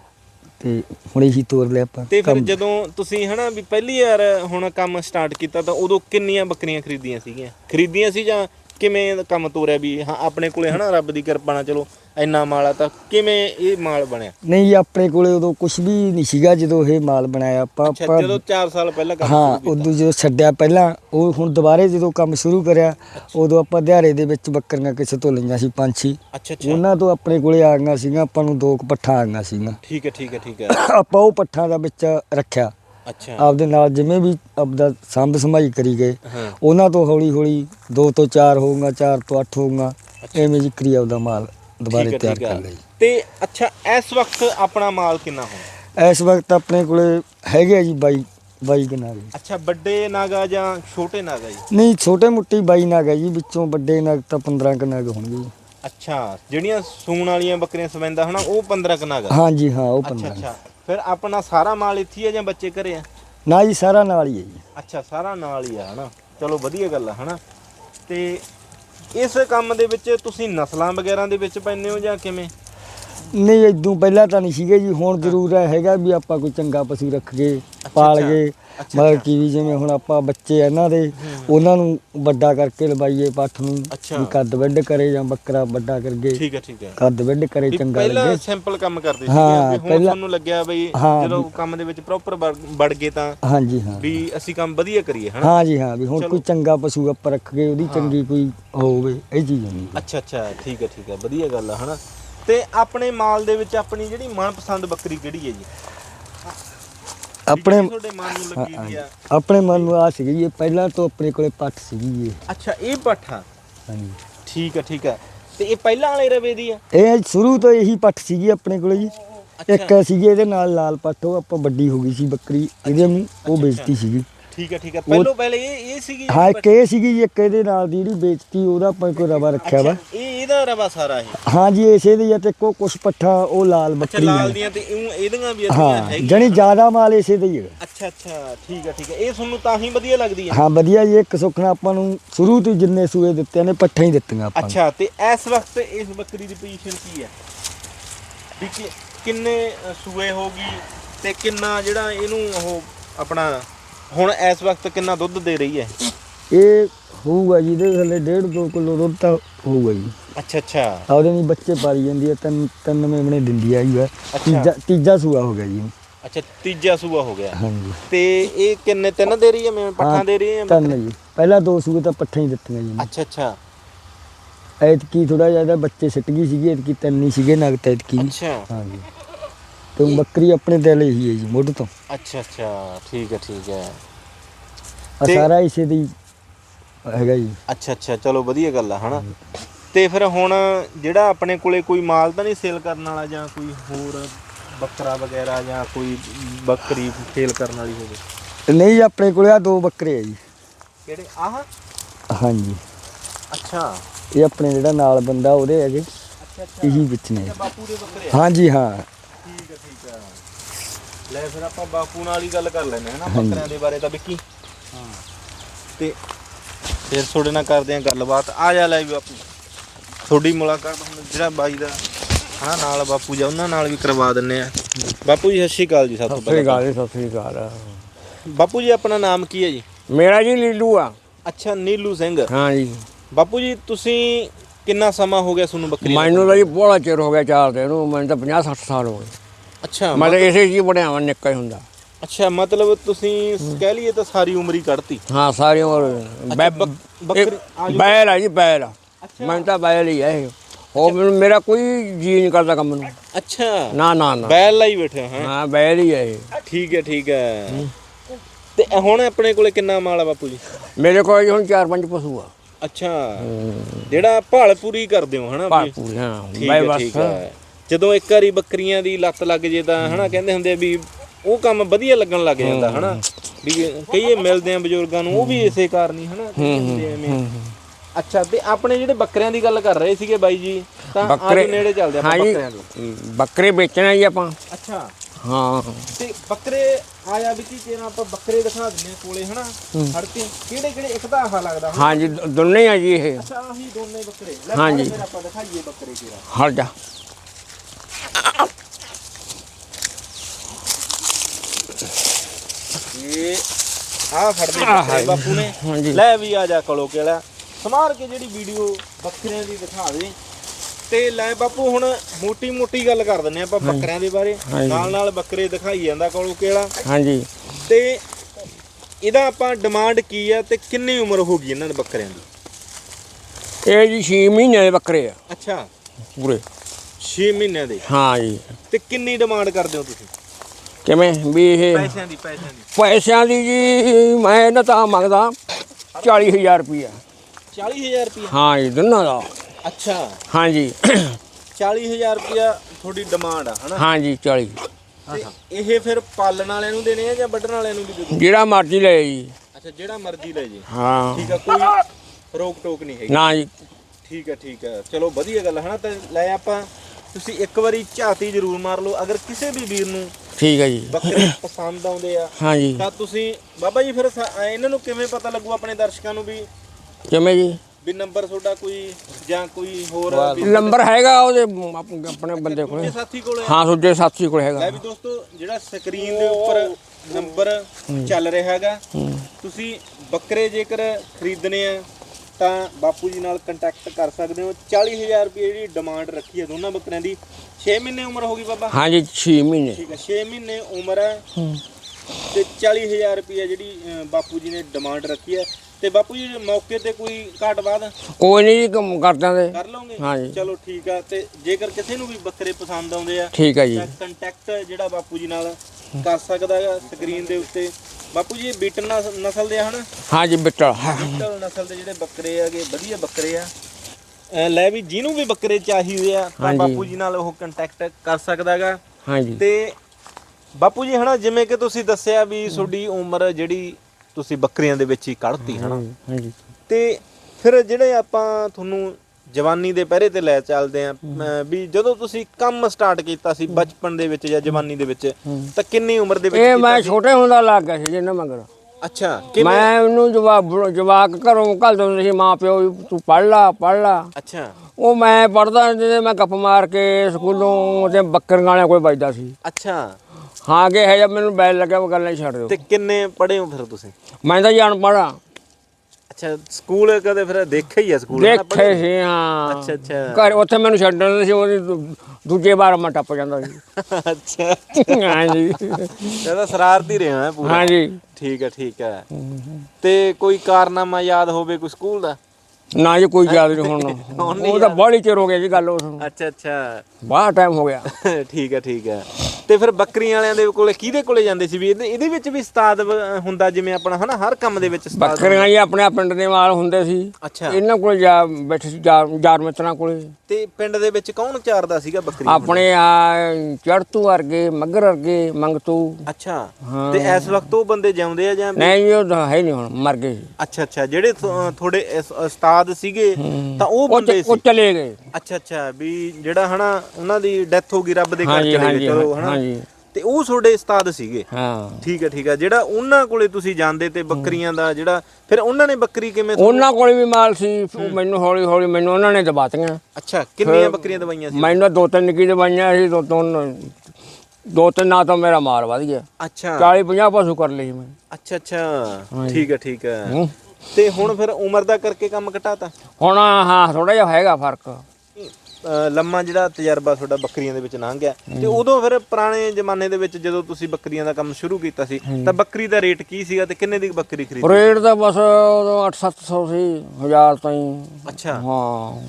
ਤੇ ਹੁਣ ਇਹੀ ਤੋਰ ਲਿਆ ਆਪਾਂ ਤੇ ਫਿਰ ਕੰਮ। ਜਦੋਂ ਤੁਸੀਂ ਹਨਾ ਵੀ ਪਹਿਲੀ ਵਾਰ ਹੁਣ ਕੰਮ ਸਟਾਰਟ ਕੀਤਾ ਤਾਂ ਉਦੋਂ ਕਿੰਨੀਆਂ ਬੱਕਰੀਆਂ ਖਰੀਦੀਆਂ ਸੀਗੀਆਂ ਖਰੀਦੀਆਂ ਸੀ ਜਾਂ ਕਿਵੇਂ ਕੰਮ ਤੋਰਿਆ ਵੀ ਹਾਂ ਆਪਣੇ ਕੋਲੇ ਹਨਾ ਰੱਬ ਦੀ ਕਿਰਪਾ ਨਾਲ ਚਲੋ ਇੰਨਾ ਮਾਲ ਤਾਂ ਕਿਵੇਂ ਇਹ ਮਾਲ ਬਣਿਆ? ਨਹੀਂ ਆਪਣੇ ਕੋਲੇ ਉਦੋਂ ਕੁਝ ਵੀ ਨਹੀਂ ਸੀਗਾ ਜਦੋਂ ਇਹ ਮਾਲ ਬਣਾਇਆ। ਆਪਾਂ ਅੱਛਾ ਆਪਾਂ ਜਦੋਂ 4 ਸਾਲ ਪਹਿਲਾਂ ਕੰਮ ਹਾਂ ਉਦੋਂ ਜਦੋਂ ਛੱਡਿਆ ਪਹਿਲਾਂ ਉਹ ਹੁਣ ਦੁਬਾਰੇ ਜਦੋਂ ਕੰਮ ਸ਼ੁਰੂ ਕਰਿਆ ਉਦੋਂ ਆਪਾਂ ਦਿਹਾੜੇ ਦੇ ਵਿੱਚ ਬੱਕਰੀਆਂ ਕਿਸੇ ਤੋਂ ਲਈਆਂ ਸੀ ਪੰਜ ਛੇ। ਉਹਨਾਂ ਤੋਂ ਆਪਣੇ ਕੋਲੇ ਆ ਗਈਆਂ ਸੀਗੀਆਂ ਆਪਾਂ ਨੂੰ ਦੋ ਪੱਠਾਂ ਆ ਗਈਆਂ ਸੀਗੀਆਂ। ਠੀਕ ਹੈ ਠੀਕ ਹੈ ਠੀਕ ਹੈ। ਆਪਾਂ ਉਹ ਪੱਠਾਂ ਦਾ ਵਿੱਚ ਰੱਖਿਆ। ਅੱਛਾ। ਆਪਦੇ ਨਾਲ ਜਿਵੇਂ ਵੀ ਆਪਦਾ ਸੰਭ ਸਮਾਈ ਕਰੀ ਗਏ ਉਹਨਾਂ ਤੋਂ ਹੌਲੀ ਹੌਲੀ ਦੋ ਤੋਂ ਚਾਰ ਹੋਊਗਾ ਚਾਰ ਤੋਂ ਅੱਠ ਹੋਊਗਾ ਐਵੇਂ ਜੀ ਕਰੀ ਆਪਦਾ ਮਾਲ। ਦੁਬਾਰੇ ਤਿਆਰ। ਕਰ ਲਈ। ਤੇ ਅੱਛਾ ਇਸ ਵਕਤ ਆਪਣਾ ਮਾਲ ਕਿੰਨਾ ਹੋਣਾ? ਇਸ ਵਕਤ ਆਪਣੇ ਕੋਲੇ ਹੈਗੇ ਆ ਜੀ ਬਾਈ ਬਾਈ ਕਨਾਲ ਅੱਛਾ ਵੱਡੇ ਨਾਗਾ ਜਾਂ ਛੋਟੇ ਨਾਗਾ ਜੀ? ਨਹੀਂ ਛੋਟੇ ਮੁੱਟੀ ਬਾਈ ਨਾਗ ਹੈ ਜੀ ਵਿੱਚੋਂ ਵੱਡੇ ਨਾਗ ਤਾਂ 15 ਕਨਾਗ ਹੋਣਗੇ ਜੀ। ਅੱਛਾ ਜਿਹੜੀਆਂ ਸੂਣ ਵਾਲੀਆਂ ਬੱਕਰੀਆਂ ਸਵੈਂਦਾ ਹਨਾ ਉਹ 15 ਕਨਾਗਾ ਹਾਂਜੀ ਹਾਂ ਉਹ ਅੱਛਾ 15 ਅੱਛਾ। ਫਿਰ ਆਪਣਾ ਸਾਰਾ ਮਾਲ ਇੱਥੇ ਹੀ ਹੈ ਜਾਂ ਬੱਚੇ ਘਰੇ ਆ? ਨਾ ਜੀ ਸਾਰਾ ਨਾਲ ਹੀ ਹੈ ਜੀ। ਅੱਛਾ ਸਾਰਾ ਨਾਲ ਹੀ ਆ ਹਨਾ। ਚਲੋ ਵਧੀਆ ਗੱਲ ਆ ਹਨਾ। ਤੇ ਇਸ ਕੰਮ ਦੇ ਵਿੱਚ ਤੁਸੀਂ ਨਸਲਾਂ ਵਗੈਰਾ ਦੇ ਵਿੱਚ ਪੈਂਦੇ ਹੋ ਜਾਂ ਕਿਵੇਂ? ਨਹੀਂ ਇਦੋਂ ਪਹਿਲਾਂ ਤਾਂ ਨਹੀਂ ਸੀਗੇ ਜੀ। ਹੁਣ ਜ਼ਰੂਰ ਹੈ ਹੈਗਾ ਵੀ ਆਪਾਂ ਕੋਈ ਚੰਗਾ ਪਸ਼ੂ ਰੱਖ ਕੇ ਪਾਲ। ਗਏ। ਮਤਲਬ ਕਿ ਵੀ ਜਿਵੇਂ ਹੁਣ ਆਪਾਂ ਬੱਚੇ ਆ ਇਹਨਾਂ ਦੇ ਉਹਨਾਂ ਨੂੰ ਵੱਡਾ ਕਰਕੇ ਲਵਾਈਏ ਪੱਠ ਨੂੰ ਅੱਛਾ। ਵੀ ਕੱਦ ਵੱਡ ਕਰੇ ਜਾਂ ਬੱਕਰਾ ਵੱਡਾ ਕਰਗੇ ਠੀਕ ਹੈ ਠੀਕ ਹੈ। ਕੱਦ ਵੱਡ ਕਰੇ ਵੀ ਚੰਗਾ ਪਹਿਲਾਂ ਲੱਗੇ। ਸਿੰਪਲ ਕੰਮ ਕਰਦੇ ਸੀ ਹਾਂ, ਵੀ ਹੁਣ ਪਹਿਲਾਂ- ਤੁਹਾਨੂੰ ਲੱਗਿਆ ਬਈ ਹਾਂ, ਜਦੋਂ ਕੰਮ ਦੇ ਵਿੱਚ ਪ੍ਰੋਪਰ ਵੜ ਗਏ ਤਾਂ ਹਾਂਜੀ ਹਾਂ। ਵੀ ਅਸੀਂ ਕੰਮ ਵਧੀਆ ਕਰੀਏ ਹਨਾ? ਹਾਂ ਜੀ ਹਾਂ ਵੀ ਹੁਣ। ਕੋਈ ਚੰਗਾ ਪਸ਼ੂ ਆਪਾਂ ਰੱਖ ਕੇ ਉਹਦੀ ਚੰਗੀ ਕੋਈ ਹੋਵੇ ਇਹ ਚੀਜ਼ ਹੁੰਦੀ। ਅੱਛਾ ਅੱਛਾ ਠੀਕ ਹੈ ਠੀਕ ਹੈ ਵਧੀਆ ਗੱਲ ਆ ਹਨਾ? ਤੇ ਆਪਣੇ ਮਾਲ ਦੇ ਵਿੱਚ ਆਪਣੀ ਜਿਹੜੀ ਮਨਪਸੰਦ ਬੱਕਰੀ ਕਿਹੜੀ ਹੈ ਜੀ? ਆਪਣੇ ਤੁਹਾਡੇ ਮਨ ਨੂੰ ਲੱਗੀ ਦੀ ਆ। ਆਪਣੇ ਮਨ ਨੂੰ ਆ ਸੀਗੀ ਇਹ ਪਹਿਲਾਂ ਤੋਂ ਆਪਣੇ ਕੋਲੇ ਪੱਠ ਸੀਗੀ ਇਹ। ਅੱਛਾ ਇਹ ਪੱਠਾ ਹਾਂਜੀ। ਠੀਕ ਹੈ ਠੀਕ ਹੈ ਤੇ ਇਹ ਪਹਿਲਾਂ ਵਾਲੇ ਰਵੇ ਦੀ ਆ? ਇਹ ਸ਼ੁਰੂ ਤੋਂ ਇਹੀ ਪੱਠ ਸੀਗੀ ਆਪਣੇ ਕੋਲੇ ਜੀ। ਇੱਕ ਸੀਗੀ ਇਹਦੇ ਨਾਲ ਲਾਲ ਪੱਠ ਉਹ ਆਪਾਂ ਵੱਡੀ ਹੋ ਗਈ ਸੀ ਬੱਕਰੀ ਇਹਦੇ ਨੂੰ ਉਹ ਵੇਚਤੀ ਸੀਗੀ। ਠੀਕ ਹੈ ਠੀਕ ਹੈ। ਪਹਿਲੋਂ ਪਹਿਲੇ ਇਹ ਇਹ ਸੀਗੀ ਹਾਂ ਇੱਕ ਇਹ ਸੀਗੀ ਜੀ ਇੱਕ ਇਹਦੇ ਨਾਲ ਦੀ ਜਿਹੜੀ ਵੇਚਤੀ ਉਹਦਾ ਆਪਾਂ ਕੋਈ ਰਵਾ ਰੱਖਿਆ ਵਾ। ਇਹ ਇਹਦਾ ਰਵਾ ਸਾਰਾ ਇਹ? ਹਾਂ ਜੀ ਇਸੇ ਦੀ ਆ ਤੇ ਕੋ ਕੁਛ ਪੱਠਾ ਉਹ ਲਾਲ ਬੱਕਰੀ ਲਾਲ ਦੀਆਂ ਤੇ ਇਹਦੀਆਂ ਵੀ ਹਾਂ ਜਣੀ ਜ਼ਿਆਦਾ ਮਾਲ ਇਸੇ ਦਾ ਹੀ ਅੱਛਾ ਅੱਛਾ ਠੀਕ ਹੈ ਠੀਕ ਹੈ। ਇਹ ਤੁਹਾਨੂੰ ਤਾਂ ਹੀ ਵਧੀਆ ਲੱਗਦੀ ਹੈ। ਹਾਂ ਵਧੀਆ ਜੀ ਇੱਕ ਸੁਖਣਾ ਆਪਾਂ ਨੂੰ ਸ਼ੁਰੂ ਤੋਂ ਜਿੰਨੇ ਸੂਏ ਦਿੱਤੇ ਨੇ ਪੱਠਾ ਹੀ ਦਿੱਤੀਆਂ ਆਪਾਂ। ਅੱਛਾ ਤੇ ਇਸ ਵਕਤ ਇਸ ਬੱਕਰੀ ਦੀ ਪੋਜੀਸ਼ਨ ਕੀ ਹੈ? ਵੀ ਕਿੰਨੇ ਸੂਏ ਹੋਗੀ ਤੇ ਕਿੰਨਾ ਜਿਹੜਾ ਇਹਨੂੰ ਉਹ ਆਪਣਾ ਹੁਣ ਇਸ ਵਕਤ ਕਿੰਨਾ ਦੁੱਧ ਦੇ ਰਹੀ ਹੈ? ਇਹ ਹੋਊਗਾ ਜੀ ਇਹਦੇ ਥੱਲੇ 1.5 2 ਕਿਲੋ ਦੁੱਧ ਤਾਂ ਹੋਊਗਾ ਜੀ। ਅੱਛਾ ਅੱਛਾ। ਉਹਦੇ ਨਹੀਂ ਬੱਚੇ ਪਾਲੀ ਜਾਂਦੀ ਹੈ ਤਿੰਨ ਤਿੰਨ ਮੇਮਣੇ ਦਿੰਦੀ ਆ ਜੀ ਅੱਛਾ। ਤੀਜਾ ਤੀਜਾ ਸੂਆ ਹੋ ਗਿਆ ਜੀ। ਅੱਛਾ ਤੀਜਾ ਸੂਆ ਹੋ ਗਿਆ। ਹਾਂਜੀ। ਤੇ ਇਹ ਕਿੰਨੇ ਤਿੰਨ ਦੇ ਰਹੀ ਹੈ ਮੈਂ ਪੱਠਾਂ ਦੇ ਰਹੀ ਹੈ ਤਿੰਨ ਜੀ। ਪਹਿਲਾਂ ਦੋ ਸੂਏ ਤਾਂ ਪੱਠਾ ਹੀ ਦਿੱਤੀਆਂ ਜੀ। ਅੱਛਾ ਅੱਛਾ। ਐਤਕੀ ਥੋੜਾ ਜ਼ਿਆਦਾ ਬੱਚੇ ਸਿੱਟ ਗਈ ਸੀਗੀ ਐਤਕੀ ਤਿੰਨ ਹੀ ਸੀਗੇ ਨਗਤ ਐਤਕੀ। ਅੱਛਾ। ਹਾਂਜੀ। ਤੇ ਉਹ ਬੱਕਰੀ ਆਪਣੇ ਦਿਲ ਹੀ ਹੈ ਜੀ ਮੁੱਢ ਤੋਂ। ਅੱਛਾ ਅੱਛਾ ਠੀਕ ਹੈ ਠੀਕ ਹੈ। ਆ ਤੇ- ਸਾਰਾ ਇਸੇ ਦੀ ਹੈਗਾ ਜੀ। ਅੱਛਾ ਅੱਛਾ ਚਲੋ ਵਧੀਆ ਗੱਲ ਆ ਹਨਾ। ਤੇ ਫਿਰ ਹੁਣ ਜਿਹੜਾ ਆਪਣੇ ਕੋਲੇ ਕੋਈ ਮਾਲ ਤਾਂ ਨਹੀਂ ਸੇਲ ਕਰਨ ਵਾਲਾ ਜਾਂ ਕੋਈ ਹੋਰ ਬੱਕਰਾ ਵਗੈਰਾ ਜਾਂ ਕੋਈ ਬੱਕਰੀ ਸੇਲ ਕਰਨ ਵਾਲੀ ਹੋਵੇ? ਨਹੀਂ ਆਪਣੇ ਕੋਲੇ ਆ ਦੋ ਬੱਕਰੇ ਆ ਜੀ। ਕਿਹੜੇ? ਆਹ? ਹਾਂਜੀ। ਅੱਛਾ। ਇਹ ਆਪਣੇ ਜਿਹੜਾ ਨਾਲ ਬੰਦਾ ਉਹਦੇ ਹੈਗੇ। ਅੱਛਾ ਅੱਛਾ। ਇਹੀ ਵਿੱਚ ਨੇ ਬਾਪੂ ਦੇ ਬੱਕਰੇ ਆ? ਹਾਂਜੀ ਹਾਂ। ਠੀਕ ਹੈ ਠੀਕ ਹੈ ਲੈ ਫਿਰ ਆਪਾਂ ਬਾਪੂ ਨਾਲ ਹੀ ਗੱਲ ਕਰ ਲੈਨੇ ਹਨਾ ਬੱਕਰਿਆਂ ਦੇ ਬਾਰੇ ਤਾਂ ਵਿੱਕੀ। ਹਾਂ। ਤੇ ਫਿਰ ਤੁਹਾਡੇ ਨਾਲ ਕਰਦੇ ਆਂ ਗੱਲਬਾਤ। ਆ ਜਾ ਲੈ ਵੀ ਬਾਪੂ। ਤੁਹਾਡੀ ਮੁਲਾਕਾਤ ਹੁਣ ਜਿਹੜਾ ਬਾਈ ਦਾ ਹਨਾ ਨਾਲ ਬਾਪੂ ਜੀ ਉਹਨਾਂ ਨਾਲ ਵੀ ਕਰਵਾ ਦਿੰਨੇ ਆ। ਬਾਪੂ ਜੀ ਸਤਿ ਸ਼੍ਰੀ ਅਕਾਲ ਜੀ ਸਭ ਤੋਂ ਸਤਿ ਸ੍ਰੀ ਪਹਿਲਾਂ ਅਕਾਲ ਜੀ ਸਤਿ ਸ੍ਰੀ ਅਕਾਲ। ਬਾਪੂ ਜੀ ਆਪਣਾ ਨਾਮ ਕੀ ਹੈ ਜੀ? ਮੇਰਾ ਜੀ ਲੀਲੂ ਆ। ਅੱਛਾ ਨੀਲੂ ਸਿੰਘ। ਹਾਂ ਜੀ। ਬਾਪੂ ਜੀ ਤੁਸੀਂ ਕਿੰਨਾ ਸਮਾਂ ਹੋ ਗਿਆ ਤੁਹਾਨੂੰ ਬੱਕਰੀ? ਮੈਨੂੰ ਤਾਂ ਜੀ ਬੜਾ ਚਿਰ ਹੋ ਗਿਆ ਚਾਰ ਦੇ ਨੂੰ ਮੈਨੂੰ ਤਾਂ 50 60 ਸਾਲ ਹੋ ਗਏ। ਅੱਛਾ ਮੈਂ ਤਾਂ ਇਸੇ ਜੀ ਬਣਿਆ ਵਾਂ ਨਿੱਕਾ ਹੀ ਹੁੰਦਾ। ਅੱਛਾ ਮਤਲਬ ਤੁਸੀਂ ਕਹਿ ਲਈਏ ਤਾਂ ਸਾਰੀ ਉਮਰ ਹੀ ਕੱਢਤੀ। ਹਾਂ ਸਾਰੀ ਉਮਰ। ਬੈ- ਬੱਕਰੀ- ਆ ਜਾਓ। ਬੈਲ ਆ ਜੀ ਬੈਲ। ਆ। ਮੈਨੂੰ ਤਾਂ ਬੈਲ ਹੀ ਆ ਇਹ। ਉਹ ਮੈਨੂੰ ਮੇਰਾ ਕੋਈ ਜੀ ਨਹੀਂ ਕਰਦਾ ਕੰਮ ਨੂੰ। ਅੱਛਾ। ਨਾ ਨਾ ਨਾ। ਬੈਲ ਲਾਈ ਬੈਠੇ ਹਾਂ ਹਾਂ? ਬੈਲ ਹੀ ਆ ਇਹ। ਠੀਕ ਹੈ ਠੀਕ ਹੈ। ਤੇ ਹੁਣ ਆਪਣੇ ਕੋਲੇ ਕਿੰਨਾ ਮਾਲ ਆ ਬਾਪੂ ਜੀ? ਮੇਰੇ ਕੋਲ ਜੀ ਹੁਣ ਚਾਰ ਪੰਜ ਪਸ਼ੂ ਆ। ਅੱਛਾ। ਜਿਹੜਾ ਭਾਲ ਪੂਰੀ ਕਰਦੇ ਹੋ ਹਨਾ ਵੀ? ਪਾਪੂ ਹਾਂ ਹੈ ਬਸ। ਜਦੋਂ ਇੱਕ ਵਾਰੀ ਬੱਕਰੀਆਂ ਦੀ ਲੱਤ ਲੱਗ ਜੇ ਤਾਂ ਹਨਾ ਕਹਿੰਦੇ ਹੁੰਦੇ ਵੀ ਉਹ ਕੰਮ ਵਧੀਆ ਲੱਗਣ ਲੱਗ ਜਾਂਦਾ ਹਨਾ। ਵੀ ਕਈਏ ਮਿਲਦੇ ਆ ਬਜ਼ੁਰਗਾਂ ਨੂੰ ਉਹ ਵੀ ਇਸੇ ਕਾਰਨ ਹੀ ਹਨਾ ਕਹਿੰਦੇ ਐਵੇਂ। ਅੱਛਾ ਤੇ ਆਪਣੇ ਜਿਹੜੇ ਬੱਕਰਿਆਂ ਦੀ ਗੱਲ ਕਰ ਰਹੇ ਸੀਗੇ ਬਾਈ ਜੀ ਤਾਂ ਬੱਕਰੇ- ਨੇੜੇ ਚੱਲਦੇ ਆਪਾਂ ਬੱਕਰਿਆਂ ਦੇ ਬੱਕਰੇ ਵੇਚਣਾ ਜੀ ਆਪਾਂ। ਅੱਛਾ। ਹਾਂ। ਤੇ ਬੱਕਰੇ ਆਇਆ ਵੀ ਕੀ ਤੇਰਾ ਆਪਾਂ ਬੱਕਰੇ ਦਿਖਾ ਦਿੰਦੇ ਆ ਕੋਲੇ ਹਨਾ? ਫੜ ਕੇ ਕਿਹੜੇ ਕਿਹੜੇ ਇੱਕ ਤਾਂ ਆਹ ਲੱਗਦਾ ਹਨਾ? ਹਾਂ ਜੀ ਦ- ਦੋਨੇ ਆ ਜੀ ਇਹ। ਅੱਛਾ ਆਹੀ ਦੋਨੇ ਬੱਕਰੇ। ਲੈ। ਫਿਰ ਆਪਾਂ ਦਿਖਾਈਏ ਬੱਕਰੇ ਕਿਹੜਾ। ਹਟ ਜਾ। ਇਹ ਆਹ ਫੜਦੇ ਬੱਕਰੇ ਬਾਪੂ ਨੇ। ਹਾਂਜੀ। ਲੈ ਵੀ ਆ ਜਾ ਕਲੋ ਕਿਲਾ ਸਮਾਰ ਕੇ ਜਿਹੜੀ ਵੀਡੀਓ ਬੱਕਰਿਆਂ ਦੀ ਦਿਖਾ ਦੇ। ਤੇ ਲੈ ਬਾਪੂ ਹੁਣ ਮੋਟੀ ਮੋਟੀ ਗੱਲ ਕਰ ਦਿੰਨੇ ਆਪਾਂ ਬੱਕਰਿਆਂ ਦੇ ਬਾਰੇ। ਹਾਂਜੀ। ਨਾਲ ਨਾਲ ਬੱਕਰੇ ਦਿਖਾਈ ਜਾਂਦਾ ਕਲੋ ਕਿਲਾ ਹਾਂ ਜੀ ਤੇ ਇਹਦਾ ਆਪਾਂ ਡਿਮਾਂਡ ਕੀ ਆ ਤੇ ਕਿੰਨੀ ਉਮਰ ਹੋ ਗਈ ਇਹਨਾਂ ਦੇ ਬੱਕਰਿਆਂ ਦੀ? ਇਹ ਜੀ 6 ਮਹੀਨੇ ਦੇ ਬੱਕਰੇ ਆ। ਅੱਛਾ। ਪੂਰੇ। 6 ਮਹੀਨਿਆਂ ਦੇ। ਹਾਂ ਜੀ। ਤੇ ਕਿੰਨੀ ਡਿਮਾਂਡ ਕਰਦੇ ਹੋ ਤੁਸੀਂ? ਕਿਵੇਂ? ਵੀ ਇਹ ਪੈਸਿਆਂ ਦੀ ਪੈਸਿਆਂ ਦੀ। ਪੈਸਿਆਂ ਦੀ ਜੀ ਮੈਂ ਇਹਨਾਂ ਤਾਂ ਮੰਗਦਾ 40000 ਰੁਪਇਆ 40000 ਰੁਪਏ ਹਾਂ ਜੀ ਦੋਨਾਂ ਦਾ। ਅੱਛਾ। ਹਾਂ ਜੀ 40000 ਰੁਪਇਆ ਤੁਹਾਡੀ ਡਿਮਾਂਡ ਆ ਹਨਾ? ਹਾਂ ਜੀ 40 ਤੇ ਇਹ ਫਿਰ ਪਾਲਣ ਵਾਲਿਆਂ ਨੂੰ ਦੇਣੇ ਆ ਜਾਂ ਵੱਢਣ ਵਾਲਿਆਂ ਨੂੰ ਵੀ ਦੇ ਦੋ ਜਿਹੜਾ ਮਰਜ਼ੀ ਲੈ ਜੀ। ਅੱਛਾ ਜਿਹੜਾ ਮਰਜ਼ੀ ਲੈ ਜੇ। ਹਾਂ। ਠੀਕ ਆ ਕੋਈ ਰੋਕ ਟੋਕ ਨਹੀਂ ਹੈਗੀ। ਨਾ ਜੀ। ਠੀਕ ਆ ਠੀਕ ਆ। ਚਲੋ ਵਧੀਆ ਗੱਲ ਹਨਾ? ਤੇ ਲੈ ਆਪਾਂ ਤੁਸੀਂ ਇੱਕ ਵਾਰੀ ਝਾਤੀ ਜ਼ਰੂਰ ਮਾਰ ਲਓ। ਅਗਰ ਕਿਸੇ ਵੀ ਵੀਰ ਨੂੰ ਠੀਕ ਹੈ ਜੀ। ਬੱਕਰੇ ਪਸੰਦ ਆਉਂਦੇ ਆ ਹਾਂ ਜੀ ਤਾਂ ਤੁਸੀਂ ਬਾਬਾ ਜੀ ਫਿਰ ਸਾ- ਇਹਨਾਂ ਨੂੰ ਕਿਵੇਂ ਪਤਾ ਲੱਗੂ ਆਪਣੇ ਦਰਸ਼ਕਾਂ ਨੂੰ ਵੀ? ਕਿਵੇਂ ਜੀ? ਵੀ ਨੰਬਰ ਤੁਹਾਡਾ ਕੋਈ ਜਾਂ ਕੋਈ ਹੋਰ ਵੀ ਨੰਬਰ ਹੈਗਾ ਉਹਦੇ ਆਪ- ਆਪਣੇ ਬੰਦੇ ਕੋਲ। ਦੂਜੇ ਸਾਥੀ ਕੋਲ ਹਾਂ। ਤੁਹਾਡੇ ਸਾਥੀ ਕੋਲ ਲੈ ਹੈਗਾ ਵੀ ਦੋਸਤੋ ਜਿਹੜਾ ਸਕਰੀਨ ਦੇ ਉੱਪਰ ਨੰਬਰ ਚੱਲ ਰਿਹਾ ਹੈਗਾ ਤੁਸੀਂ ਬੱਕਰੇ ਜੇਕਰ ਖਰੀਦਣੇ ਆ ਤਾਂ ਬਾਪੂ ਜੀ ਨਾਲ ਕੰਟੈਕਟ ਕਰ ਸਕਦੇ ਹੋ। 40000 ਰੁਪਏ ਜਿਹੜੀ ਡਿਮਾਂਡ ਰੱਖੀ ਹੈ ਦੋਨਾਂ ਬੱਕਰਿਆਂ ਦੀ। 6 ਮਹੀਨੇ ਉਮਰ ਹੋ ਗਈ ਬਾਬਾ? ਹਾਂ ਜੀ 6 ਮਹੀਨੇ। ਠੀਕ ਹੈ 6 ਮਹੀਨੇ ਉਮਰ ਹੈ। ਤੇ 40000 ਰੁਪਏ ਜਿਹੜੀ ਅ, ਬਾਪੂ ਜੀ ਨੇ ਡਿਮਾਂਡ ਰੱਖੀ ਹੈ। ਤੇ ਬਾਪੂ ਜੀ ਮੌਕੇ ਤੇ ਕੋਈ ਘਾਟ ਬਾਅਦ ਕੋਈ ਨਹੀਂ ਜੀ ਕੰਮ ਕਰਦਾਂ ਦੇ ਕਰ ਲਓਗੇ? ਹਾਂਜੀ। ਚਲੋ ਠੀਕ ਆ ਤੇ ਜੇਕਰ ਕਿਸੇ ਨੂੰ ਵੀ ਬੱਕਰੇ ਪਸੰਦ ਆਉਂਦੇ ਆ ਠੀਕ ਹੈ ਜੀ। ਤਾਂ ਕੰਟੈਕਟ ਜਿਹੜਾ ਬਾਪੂ ਜੀ ਨਾਲ ਕਰ ਸਕਦਾ ਹੈ ਸਕਰੀਨ ਦੇ ਉੱਤੇ। ਬਾਪੂ ਜੀ ਇਹ ਬੀਟਲ ਨਸ- ਨਸਲ ਦੇ ਆ ਹਨ? ਹਾਂ ਜੀ ਬਿੱਟਲ। ਬੀਟਲ ਨਸਲ ਦੇ ਜਿਹੜੇ ਬੱਕਰੇ ਹੈਗੇ ਵਧੀਆ ਬੱਕਰੇ ਆ। ਅਹ ਲੈ ਵੀ ਜਿਹਨੂੰ ਵੀ ਬੱਕਰੇ ਚਾਹੀਦੇ ਆ ਤਾਂ ਹਾਂਜੀ। ਬਾਪੂ ਜੀ ਨਾਲ ਉਹ ਕੰਟੈਕਟ ਕਰ ਸਕਦਾ ਹੈਗਾ ਹਾਂ ਜੀ ਤੇ ਬਾਪੂ ਜੀ ਹਨਾ ਜਿਵੇਂ ਕਿ ਤੁਸੀਂ ਦੱਸਿਆ ਵੀ ਤੁਹਾਡੀ ਉਮਰ ਜਿਹੜੀ ਤੁਸੀਂ ਬੱਕਰੀਆਂ ਦੇ ਵਿੱਚ ਹੀ ਕੱਢਤੀ ਹਨਾ? ਹਾਂ ਜੀ ਤੇ ਫਿਰ ਜਿਹੜੇ ਆਪਾਂ ਤੁਹਾਨੂੰ ਜਵਾਨੀ ਦੇ ਪਹਿਰੇ ਤੇ ਲੈ ਚੱਲਦੇ ਆ ਵੀ ਜਦੋਂ ਤੁਸੀਂ ਕੰਮ ਸਟਾਰਟ ਕੀਤਾ ਸੀ ਬਚਪਨ ਦੇ ਵਿੱਚ ਜਾਂ ਜਵਾਨੀ ਦੇ ਵਿੱਚ ਤਾਂ ਕਿੰਨੀ ਉਮਰ ਦੇ ਵਿੱਚ ਇਹ ਮੈਂ? ਛੋਟੇ ਹੁੰਦਾ ਲੱਗ ਗਿਆ ਸੀ ਜਿੰਨਾ ਮਗਰ। ਅੱਛਾ ਕਿਵੇਂ? ਮੈਂ ਉਹਨੂੰ ਜਵਾਬ ਜਵਾਕ ਘਰੋਂ ਘੱਲ ਦਿੰਦੇ ਸੀ ਮਾਂ ਪਿਓ ਵੀ ਤੂੰ ਪੜ ਲਾ ਪੜ ਲਾ। ਅੱਛਾ। ਉਹ ਮੈਂ ਪੜਦਾ ਜਦੋਂ ਮੈਂ ਗੱਪ ਮਾਰ ਕੇ ਸਕੂਲੋਂ ਤੇ ਬੱਕਰੀਆਂ ਵਾਲਿਆਂ ਕੋਲ ਵੱਜਦਾ ਸੀ। ਅੱਛਾ। ਹਾਂ ਕਿ ਹੈ ਜਦ ਮੈਨੂੰ ਬੈਲ ਲੱਗਿਆ ਉਹ ਗੱਲਾਂ ਹੀ ਛੱਡ ਦਿਓ। ਤੇ ਕਿੰਨੇ ਪੜ੍ਹੇ ਹੋ ਫਿਰ ਤੁਸੀਂ? ਮੈਂ ਤਾਂ ਜਾਣ ਪੜਾ ਅੱਛਾ ਸਕੂਲ ਕਦੇ ਫਿਰ ਦੇਖਿਆ ਹੀ ਆ ਸਕੂਲ? ਦੇਖੇ? ਸੀ ਹਾਂ। ਅੱਛਾ ਅੱਛਾ। ਘਰ ਉੱਥੇ ਮੈਨੂੰ ਛੱਡਣ ਦਿੰਦੇ ਸੀ ਉਹਦੀ ਦੂ- ਦੂਜੇ ਵਾਰ ਮੈਂ ਟੱਪ ਜਾਂਦਾ ਸੀ। ਅੱਛਾ। ਹਾਂ ਜੀ ਇਹ ਤਾਂ ਸ਼ਰਾਰਤੀ ਰਿਹਾ ਹੈ ਪੂਰਾ। ਹਾਂ ਜੀ ਠੀਕ ਹੈ ਠੀਕ ਹੈ ਤੇ ਕੋਈ ਕਾਰਨਾਮਾ ਯਾਦ ਹੋਵੇ ਕੋਈ ਸਕੂਲ ਦਾ? ਨਾ ਜੀ ਕੋਈ ਯਾਦ ਨਹੀਂ ਹੁਣ। ਨਹੀਂ ਉਹ ਤਾਂ ਬੜੀ ਚਿਰ ਹੋ ਗਿਆ ਜੀ ਗੱਲ ਉਸ ਨੂੰ। ਅੱਛਾ ਅੱਛਾ। ਬਾਹਰ ਟਾਈਮ ਹੋ ਗਿਆ। ਠੀਕ ਹੈ ਠੀਕ ਹੈ ਤੇ ਫਿਰ ਬੱਕਰੀਆਂ ਵਾਲਿਆਂ ਦੇ ਕੋਲੇ ਕਿਹਦੇ ਕੋਲੇ ਜਾਂਦੇ ਸੀ ਵੀ ਇਹਦੇ ਇਹਦੇ ਵਿੱਚ ਵੀ ਉਸਤਾਦ ਵ- ਹੁੰਦਾ ਜਿਵੇਂ ਆਪਣਾ ਹਨਾ ਹਰ ਕੰਮ ਦੇ ਵਿੱਚ ਉਸਤਾਦ ਬੱਕਰੀਆਂ ਜੀ ਆਪਣੇ ਆਪ ਪਿੰਡ ਦੇ ਮਾਲ ਹੁੰਦੇ ਸੀ। ਅੱਛਾ। ਇਹਨਾਂ ਕੋਲ ਜਾ ਬੈਠੇ ਸੀ ਯਾਰ ਯਾਰ ਮਿੱਤਰਾਂ ਕੋਲੇ। ਤੇ ਪਿੰਡ ਦੇ ਵਿੱਚ ਕੌਣ ਚਾਰਦਾ ਸੀਗਾ ਬੱਕਰੀ ਆਪਣੇ ਆ ਚੜਤੂ ਵਰਗੇ ਮੱਗਰ ਵਰਗੇ ਮੰਗਤੂ। ਅੱਛਾ। ਹਾਂ। ਤੇ ਇਸ ਵਕਤ ਉਹ ਬੰਦੇ ਜਿਉਂਦੇ ਆ ਜਾਂ ਨਹੀਂ ਜੀ, ਉਹ ਤਾਂ ਹੈ ਨਹੀਂ ਹੁਣ ਮਰ ਗਏ। ਸੀ। ਅੱਛਾ ਅੱਛਾ। ਜਿਹੜੇ ਥੋ- ਤੁਹਾਡੇ ਇਸ ਉਸਤਾਦ ਸੀਗੇ ਤਾਂ ਉਹ ਉਹ ਬੰਦੇ ਚ- ਉਹ ਸੀ ਚਲੇ ਗਏ। ਅੱਛਾ ਅੱਛਾ। ਵੀ ਜਿਹੜਾ ਹਨਾ ਉਹਨਾਂ ਦੀ ਡੈਥ ਹੋ ਗਈ ਰੱਬ ਦੇ ਘਰ ਹਾਂਜੀ ਚਲੇ ਗਏ ਹਾਂਜੀ ਚਲੋ ਹਨਾ। ਹਾਂਜੀ। ਤੇ ਉਹ ਤੁਹਾਡੇ ਉਸਤਾਦ ਸੀਗੇ? ਹਾਂ। ਠੀਕ ਹੈ ਠੀਕ ਹੈ। ਜਿਹੜਾ ਉਹਨਾਂ ਕੋਲੇ ਤੁਸੀਂ ਜਾਂਦੇ ਤੇ ਬੱਕਰੀਆਂ ਦਾ ਜਿਹੜਾ ਫਿਰ ਉਹਨਾਂ ਨੇ ਬੱਕਰੀ ਕਿਵੇਂ ਉਹਨਾਂ ਕੋਲ ਵੀ ਮਾਲ ਸੀ ਮੈਨੂੰ ਹੌਲੀ ਹੌਲੀ ਮੈਨੂੰ ਉਹਨਾਂ ਨੇ ਦਬਾਤੀਆਂ। ਅੱਛਾ ਕਿੰਨੀਆਂ ਬੱਕਰੀਆਂ ਦਵਾਈਆਂ ਸੀ? ਮੈਨੂੰ ਦੋ ਤਿੰਨ ਕੀ ਦਵਾਈਆਂ ਸੀ ਦੋ ਤਿੰਨ ਦੋ ਤਿੰਨ ਨਾ ਤਾਂ ਮੇਰਾ ਮਾਲ ਵੱਧ ਗਿਆ। ਅੱਛਾ। 40 50 ਪਸ਼ੂ ਕਰ ਲਈ ਮੈਂ। ਅੱਛਾ ਅੱਛਾ। ਠੀਕ ਹੈ ਠੀਕ ਹੈ। ਤੇ ਹੁਣ ਫਿਰ ਉਮਰ ਦਾ ਕਰਕੇ ਕੰਮ ਘਟਾਤਾ? ਹੁਣ ਹਾਂ ਥੋੜਾ ਜਿਹਾ ਹੈਗਾ ਫ਼ਰਕ। ਲੰਮਾ ਜਿਹੜਾ ਤਜਰਬਾ ਤੁਹਾਡਾ ਬੱਕਰੀਆਂ ਦੇ ਵਿੱਚ ਲੰਘ ਗਿਆ। ਤੇ ਉਦੋਂ ਫਿਰ ਪੁਰਾਣੇ ਜ਼ਮਾਨੇ ਦੇ ਵਿੱਚ ਜਦੋਂ ਤੁਸੀਂ ਬੱਕਰੀਆਂ ਦਾ ਕੰਮ ਸ਼ੁਰੂ ਕੀਤਾ ਸੀ ਤਾਂ ਬੱਕਰੀ ਦਾ ਰੇਟ ਕੀ ਸੀਗਾ ਤੇ ਕਿੰਨੇ ਦੀ ਬੱਕਰੀ ਖਰੀਦੀ ਰੇਟ ਤਾਂ ਬਸ ਉਦੋਂ 8-700 ਸੀ ਹਜ਼ਾਰ ਤਾਈਂ। ਅੱਛਾ। ਹਾਂ।